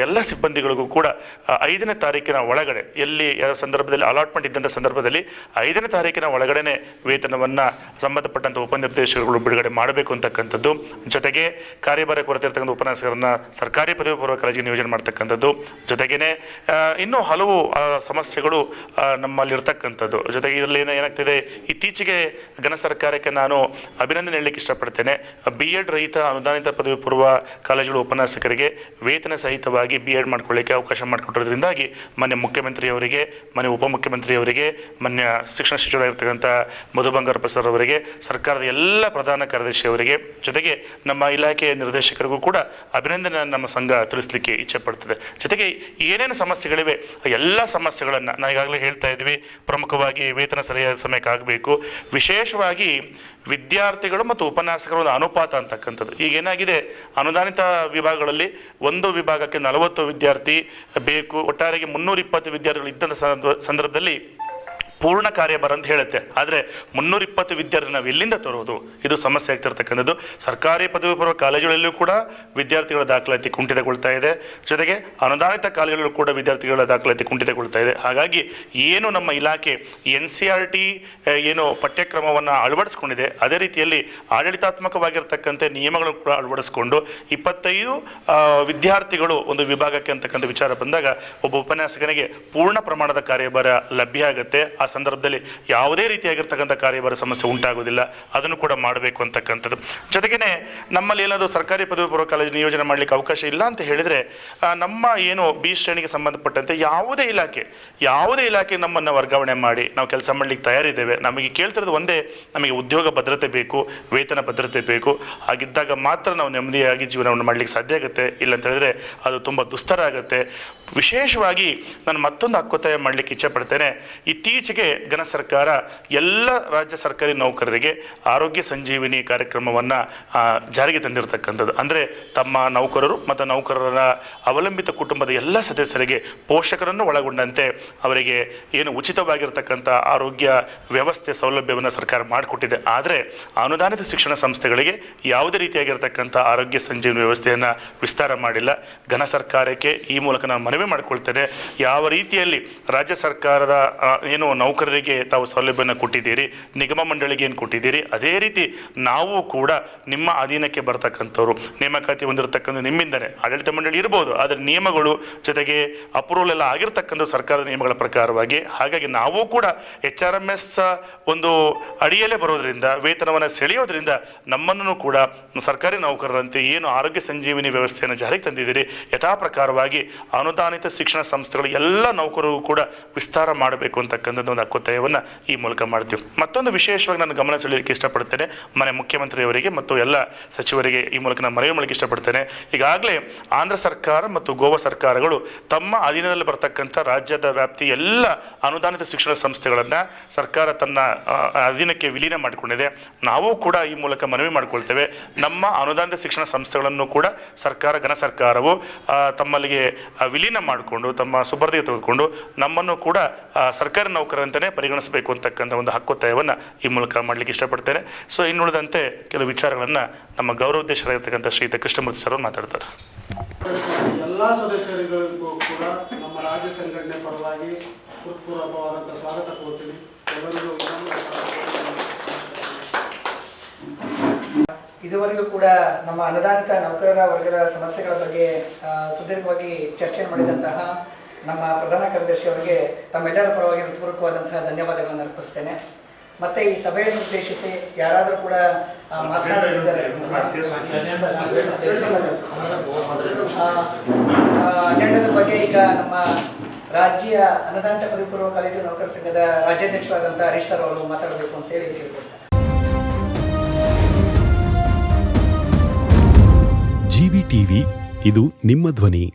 ಎಲ್ಲ ಸಿಬ್ಬಂದಿಗಳಿಗೂ ಕೂಡ ಐದನೇ ತಾರೀಕಿನ ಒಳಗಡೆ ಎಲ್ಲಿ ಯಾವ ಸಂದರ್ಭದಲ್ಲಿ ಅಲಾಟ್ಮೆಂಟ್ ಇದ್ದಂಥ ಸಂದರ್ಭದಲ್ಲಿ ಐದನೇ ತಾರೀಕಿನ ಒಳಗಡೆನೆ ವೇತನವನ್ನು ಸಂಬಂಧಪಟ್ಟಂಥ ಉಪನಿರ್ದೇಶಕರುಗಳು ಬಿಡುಗಡೆ ಮಾಡಬೇಕು ಅಂತಕ್ಕಂಥದ್ದು. ಜೊತೆಗೆ ಕಾರ್ಯಭಾರ ಕೊರತೆ ಇರ್ತಕ್ಕಂಥ ಉಪನ್ಯಾಸಕರನ್ನು ಸರ್ಕಾರಿ ಪದವಿ ಪೂರ್ವ ಕಾಲೇಜಿಗೆ ನಿಯೋಜನೆ ಮಾಡ್ತಕ್ಕಂಥದ್ದು. ಜೊತೆಗೇ ಇನ್ನೂ ಹಲವು ಸಮಸ್ಯೆಗಳು ನಮ್ಮಲ್ಲಿರ್ತಕ್ಕಂಥದ್ದು. ಜೊತೆಗೆ ಇದರಲ್ಲಿ ಏನೋ, ಏನಾಗ್ತಿದೆ, ಇತ್ತೀಚೆಗೆ ಘನ ಸರ್ಕಾರಕ್ಕೆ ನಾನು ಅಭಿನಂದನೆ ಹೇಳಲಿಕ್ಕೆ ಇಷ್ಟಪಡ್ತೇನೆ. ಬಿ ಎಡ್ ರಹಿತ ಅನುದಾನಿತ ಪದವಿ ಪೂರ್ವ ಕಾಲೇಜುಗಳ ಉಪನ್ಯಾಸಕರಿಗೆ ವೇತನ ಸಹಿತವಾಗಿ ಬಿ ಎಡ್ ಮಾಡ್ಕೊಳ್ಳಿಕ್ಕೆ ಅವಕಾಶ ಮಾಡಿಕೊಟ್ಟಿರೋದ್ರಿಂದಾಗಿ ಮಾನ್ಯ ಮುಖ್ಯಮಂತ್ರಿಯವರಿಗೆ, ಮಾನ್ಯ ಉಪಮುಖ್ಯಮಂತ್ರಿಯವರಿಗೆ, ಮಾನ್ಯ ಶಿಕ್ಷಣ ಸಚಿವರಾಗಿರ್ತಕ್ಕಂಥ ಮಧು ಬಂಗಾರಪ್ಪ ಸರ್ ಅವರಿಗೆ, ಸರ್ಕಾರದ ಎಲ್ಲ ಪ್ರಧಾನ ಕಾರ್ಯದರ್ಶಿಯವರಿಗೆ, ಜೊತೆಗೆ ನಮ್ಮ ಇಲಾಖೆಯ ನಿರ್ದೇಶಕರಿಗೂ ಕೂಡ ಅಭಿನಂದನೆ ನಮ್ಮ ಸಂಘ ತಿಳಿಸ್ಲಿಕ್ಕೆ ಇಚ್ಛೆ ಪಡ್ತದೆ. ಜೊತೆಗೆ ಏನೇನು ಸಮಸ್ಯೆಗಳಿವೆ ಎಲ್ಲ ಸಮಸ್ಯೆಗಳನ್ನು ನಾನು ಈಗಾಗಲೇ ಹೇಳ್ತಾ ಇದ್ವಿ. ಪ್ರಮುಖವಾಗಿ ವೇತನ ಸರಿಯಾದ ಸಮಯಕ್ಕೆ ಆಗಬೇಕು. ವಿಶೇಷವಾಗಿ ವಿದ್ಯಾರ್ಥಿಗಳು ಮತ್ತು ಉಪನ್ಯಾಸಕರ ಒಂದು ಅನುಪಾತ ಅಂತಕ್ಕಂಥದ್ದು. ಈಗ ಏನಾಗಿದೆ? ಅನುದಾನಿತ ವಿಭಾಗಗಳಲ್ಲಿ ಒಂದು ವಿಭಾಗಕ್ಕೆ ನಲವತ್ತು ವಿದ್ಯಾರ್ಥಿ ಬೇಕು. ಒಟ್ಟಾರೆಗೆ ಮುನ್ನೂರ ಇಪ್ಪತ್ತು ವಿದ್ಯಾರ್ಥಿಗಳು ಇದ್ದಂಥ ಸಂದರ್ಭ- ಸಂದರ್ಭದಲ್ಲಿ ಪೂರ್ಣ ಕಾರ್ಯಭಾರ ಅಂತ ಹೇಳುತ್ತೆ. ಆದರೆ ಮುನ್ನೂರ ಇಪ್ಪತ್ತು ವಿದ್ಯಾರ್ಥಿ ನಾವು ಎಲ್ಲಿಂದ ತರೋದು? ಇದು ಸಮಸ್ಯೆ ಆಗ್ತಿರ್ತಕ್ಕಂಥದ್ದು. ಸರ್ಕಾರಿ ಪದವಿ ಪೂರ್ವ ಕಾಲೇಜುಗಳಲ್ಲೂ ಕೂಡ ವಿದ್ಯಾರ್ಥಿಗಳ ದಾಖಲಾತಿ ಕುಂಠಿತಗೊಳ್ತಾ ಇದೆ. ಜೊತೆಗೆ ಅನುದಾನಿತ ಕಾಲೇಜುಗಳಲ್ಲೂ ಕೂಡ ವಿದ್ಯಾರ್ಥಿಗಳ ದಾಖಲಾತಿ ಕುಂಠಿತಗೊಳ್ತಾ ಇದೆ. ಹಾಗಾಗಿ ಏನು ನಮ್ಮ ಇಲಾಖೆ ಎನ್ ಸಿ ಆರ್ ಟಿ ಏನು ಪಠ್ಯಕ್ರಮವನ್ನು ಅಳವಡಿಸ್ಕೊಂಡಿದೆ, ಅದೇ ರೀತಿಯಲ್ಲಿ ಆಡಳಿತಾತ್ಮಕವಾಗಿರ್ತಕ್ಕಂಥ ನಿಯಮಗಳನ್ನು ಕೂಡ ಅಳವಡಿಸ್ಕೊಂಡು ಇಪ್ಪತ್ತೈದು ವಿದ್ಯಾರ್ಥಿಗಳು ಒಂದು ವಿಭಾಗಕ್ಕೆ ಅಂತಕ್ಕಂಥ ವಿಚಾರ ಬಂದಾಗ ಒಬ್ಬ ಉಪನ್ಯಾಸಕನಿಗೆ ಪೂರ್ಣ ಪ್ರಮಾಣದ ಕಾರ್ಯಭಾರ ಲಭ್ಯ ಆಗುತ್ತೆ. ಆ ಸಂದರ್ಭದಲ್ಲಿ ಯಾವುದೇ ರೀತಿಯಾಗಿರ್ತಕ್ಕಂಥ ಕಾರ್ಯಭಾರ ಸಮಸ್ಯೆ ಉಂಟಾಗೋದಿಲ್ಲ ಅದನ್ನು ಕೂಡ ಮಾಡಬೇಕು ಅಂತಕ್ಕಂಥದ್ದು. ಜೊತೆಗೇ ನಮ್ಮಲ್ಲಿ ಏನಾದರೂ ಸರ್ಕಾರಿ ಪದವಿ ಪೂರ್ವ ಕಾಲೇಜು ನಿಯೋಜನೆ ಮಾಡಲಿಕ್ಕೆ ಅವಕಾಶ ಇಲ್ಲ ಅಂತ ಹೇಳಿದರೆ ನಮ್ಮ ಏನು ಬಿ ಶ್ರೇಣಿಗೆ ಸಂಬಂಧಪಟ್ಟಂತೆ ಯಾವುದೇ ಇಲಾಖೆ ಯಾವುದೇ ಇಲಾಖೆ ನಮ್ಮನ್ನು ವರ್ಗಾವಣೆ ಮಾಡಿ ನಾವು ಕೆಲಸ ಮಾಡಲಿಕ್ಕೆ ತಯಾರಿದ್ದೇವೆ. ನಮಗೆ ಕೇಳ್ತಿರೋದು ಒಂದೇ, ನಮಗೆ ಉದ್ಯೋಗ ಭದ್ರತೆ ಬೇಕು, ವೇತನ ಭದ್ರತೆ ಬೇಕು. ಹಾಗಿದ್ದಾಗ ಮಾತ್ರ ನಾವು ನೆಮ್ಮದಿಯಾಗಿ ಜೀವನವನ್ನು ಮಾಡಲಿಕ್ಕೆ ಸಾಧ್ಯ ಆಗುತ್ತೆ. ಇಲ್ಲ ಅಂತ ಹೇಳಿದ್ರೆ ಅದು ತುಂಬ ದುಸ್ತರ ಆಗುತ್ತೆ. ವಿಶೇಷವಾಗಿ ನಾನು ಮತ್ತೊಂದು ಹಕ್ಕೊತ್ತಾಯ ಮಾಡಲಿಕ್ಕೆ ಇಚ್ಛೆ ಪಡ್ತೇನೆ. ಇತ್ತೀಚೆಗೆ ಘನ ಸರ್ಕಾರ ಎಲ್ಲ ರಾಜ್ಯ ಸರ್ಕಾರಿ ನೌಕರರಿಗೆ ಆರೋಗ್ಯ ಸಂಜೀವಿನಿ ಕಾರ್ಯಕ್ರಮವನ್ನು ಜಾರಿಗೆ ತಂದಿರತಕ್ಕಂಥದ್ದು. ಅಂದರೆ ತಮ್ಮ ನೌಕರರು ಮತ್ತು ನೌಕರರ ಅವಲಂಬಿತ ಕುಟುಂಬದ ಎಲ್ಲ ಸದಸ್ಯರಿಗೆ ಪೋಷಕರನ್ನು ಒಳಗೊಂಡಂತೆ ಅವರಿಗೆ ಏನು ಉಚಿತವಾಗಿರ್ತಕ್ಕಂಥ ಆರೋಗ್ಯ ವ್ಯವಸ್ಥೆ ಸೌಲಭ್ಯವನ್ನು ಸರ್ಕಾರ ಮಾಡಿಕೊಟ್ಟಿದೆ. ಆದರೆ ಅನುದಾನಿತ ಶಿಕ್ಷಣ ಸಂಸ್ಥೆಗಳಿಗೆ ಯಾವುದೇ ರೀತಿಯಾಗಿರ್ತಕ್ಕಂಥ ಆರೋಗ್ಯ ಸಂಜೀವಿನಿ ವ್ಯವಸ್ಥೆಯನ್ನು ವಿಸ್ತಾರ ಮಾಡಿಲ್ಲ. ಘನ ಸರ್ಕಾರಕ್ಕೆ ಈ ಮೂಲಕ ನಾನು ಮನವಿ ಮಾಡಿಕೊಳ್ತೇನೆ ಯಾವ ರೀತಿಯಲ್ಲಿ ರಾಜ್ಯ ಸರ್ಕಾರದ ಏನು ನೌಕರರಿಗೆ ತಾವು ಸೌಲಭ್ಯವನ್ನು ಕೊಟ್ಟಿದ್ದೀರಿ, ನಿಗಮ ಮಂಡಳಿಗೆ ಏನು ಕೊಟ್ಟಿದ್ದೀರಿ, ಅದೇ ರೀತಿ ನಾವು ಕೂಡ ನಿಮ್ಮ ಅಧೀನಕ್ಕೆ ಬರ್ತಕ್ಕಂಥವ್ರು ನೇಮಕಾತಿ ಹೊಂದಿರತಕ್ಕಂಥ ನಿಮ್ಮಿಂದನೇ ಆಡಳಿತ ಮಂಡಳಿ ಇರ್ಬೋದು, ಆದರೆ ನಿಯಮಗಳು ಜೊತೆಗೆ ಅಪ್ರೂವಲ್ ಎಲ್ಲ ಆಗಿರ್ತಕ್ಕಂಥ ಸರ್ಕಾರದ ನಿಯಮಗಳ ಪ್ರಕಾರವಾಗಿ, ಹಾಗಾಗಿ ನಾವು ಕೂಡ ಎಚ್ ಆರ್ ಎಂ ಎಸ್ ಒಂದು ಅಡಿಯಲ್ಲೇ ಬರೋದ್ರಿಂದ, ವೇತನವನ್ನು ಸೆಳೆಯೋದ್ರಿಂದ ನಮ್ಮನ್ನು ಕೂಡ ಸರ್ಕಾರಿ ನೌಕರರಂತೆ ಏನು ಆರೋಗ್ಯ ಸಂಜೀವಿನಿ ವ್ಯವಸ್ಥೆಯನ್ನು ಜಾರಿಗೆ ತಂದಿದ್ದೀರಿ ಯಥಾ ಪ್ರಕಾರವಾಗಿ ಅನುದಾನಿತ ಶಿಕ್ಷಣ ಸಂಸ್ಥೆಗಳು ಎಲ್ಲ ನೌಕರರು ಕೂಡ ವಿಸ್ತಾರ ಮಾಡಬೇಕು ಅಂತಕ್ಕಂಥದ್ದು ಒಂದು ಹಕ್ಕೊತ್ತಾಯವನ್ನು ಈ ಮೂಲಕ ಮಾಡ್ತೀವಿ. ಮತ್ತೊಂದು ವಿಶೇಷವಾಗಿ ನಾನು ಗಮನ ಸೆಳೆಯಲಿಕ್ಕೆ ಇಷ್ಟಪಡ್ತೇನೆ, ಮನೆ ಮುಖ್ಯಮಂತ್ರಿಯವರಿಗೆ ಮತ್ತು ಎಲ್ಲ ಸಚಿವರಿಗೆ ಈ ಮೂಲಕ ನಾನು ಮನವಿ ಮಾಡಲಿಕ್ಕೆ ಇಷ್ಟಪಡ್ತೇನೆ. ಈಗಾಗಲೇ ಆಂಧ್ರ ಸರ್ಕಾರ ಮತ್ತು ಗೋವಾ ಸರ್ಕಾರಗಳು ತಮ್ಮ ಅಧೀನದಲ್ಲಿ ಬರತಕ್ಕಂಥ ರಾಜ್ಯದ ವ್ಯಾಪ್ತಿ ಎಲ್ಲ ಅನುದಾನಿತ ಶಿಕ್ಷಣ ಸಂಸ್ಥೆಗಳನ್ನು ಸರ್ಕಾರ ತನ್ನ ಅಧೀನಕ್ಕೆ ವಿಲೀನ ಮಾಡಿಕೊಂಡಿದೆ. ನಾವು ಕೂಡ ಈ ಮೂಲಕ ಮನವಿ ಮಾಡಿಕೊಳ್ತೇವೆ. ನಮ್ಮ ಅನುದಾನಿತ ಶಿಕ್ಷಣ ಸಂಸ್ಥೆಗಳನ್ನು ಕೂಡ ಸರ್ಕಾರ, ಘನ ಸರ್ಕಾರವು ತಮ್ಮಲ್ಲಿಗೆ ವಿಲೀನ ಮಾಡಿಕೊಂಡು, ತಮ್ಮ ಸುಭರ್ದಿಗೆ ತೆಗೆದುಕೊಂಡು ನಮ್ಮನ್ನು ಕೂಡ ಸರ್ಕಾರಿ ಸರ್ಕಾರಿ ನೌಕರಂತಲೇ ಪರಿಗಣಿಸಬೇಕು ಅಂತಕ್ಕಂಥ ಒಂದು ಹಕ್ಕೊತ್ತಾಯವನ್ನು ಈ ಮೂಲಕ ಮಾಡಲಿಕ್ಕೆ ಇಷ್ಟಪಡ್ತೇನೆ. ಸೊ ಇನ್ನುಳಿದಂತೆ ಕೆಲವು ವಿಚಾರಗಳನ್ನು ನಮ್ಮ ಗೌರವೋದ್ದೇಶರಾಗಿರ್ತಕ್ಕಂಥ ಶ್ರೀಯುತ ಕೃಷ್ಣಮೂರ್ತಿ ಸರ್ ಅವರು ಮಾತಾಡ್ತಾರೆ. ಎಲ್ಲ ಸದಸ್ಯರಿಗಳಿಗೂ ಕೂಡ ನಮ್ಮ ರಾಜ್ಯ ಸಂಘಟನೆ ಪರವಾಗಿ ಹೃತ್ಪೂರ್ವಕವಾದಂಥ ಸ್ವಾಗತ ಕೋರ್ತೀನಿ. ಇದುವರೆಗೂ ಕೂಡ ನಮ್ಮ ಅನುದಾನಿತ ನೌಕರರ ವರ್ಗದ ಸಮಸ್ಯೆಗಳ ಬಗ್ಗೆ ಸುದೀರ್ಘವಾಗಿ ಚರ್ಚೆ ಮಾಡಿದಂತಹ ನಮ್ಮ ಪ್ರಧಾನ ಕಾರ್ಯದರ್ಶಿ ಅವರಿಗೆ ತಮ್ಮೆಲ್ಲರ ಪರವಾಗಿ ಹೃತ್ಪೂರ್ವಕವಾದಂತಹ ಧನ್ಯವಾದಗಳನ್ನು ಅರ್ಪಿಸ್ತೇನೆ. ಮತ್ತೆ ಈ ಸಭೆಯನ್ನು ಉದ್ದೇಶಿಸಿ ಯಾರಾದರೂ ಕೂಡ ಮಾತನಾಡಲಿದ್ದಾರೆ ಅಜೆಂಡದ ಬಗ್ಗೆ ಈಗ ನಮ್ಮ ರಾಜ್ಯ ಅನುದಾನಿತ ಪದವಿ ಪೂರ್ವ ಕಾಲೇಜು ನೌಕರ ಸಂಘದ ರಾಜ್ಯಾಧ್ಯಕ್ಷರಾದಂತಹ ಹರೀಶ್ ಸರ್ ಅವರು ಮಾತಾಡಬೇಕು ಅಂತೇಳಿ ಕೇಳ್ಕೊಳ್ತಾರೆ ಜಿವಿ ಟಿವಿ ಇದು ನಿಮ್ಮ ಧ್ವನಿ.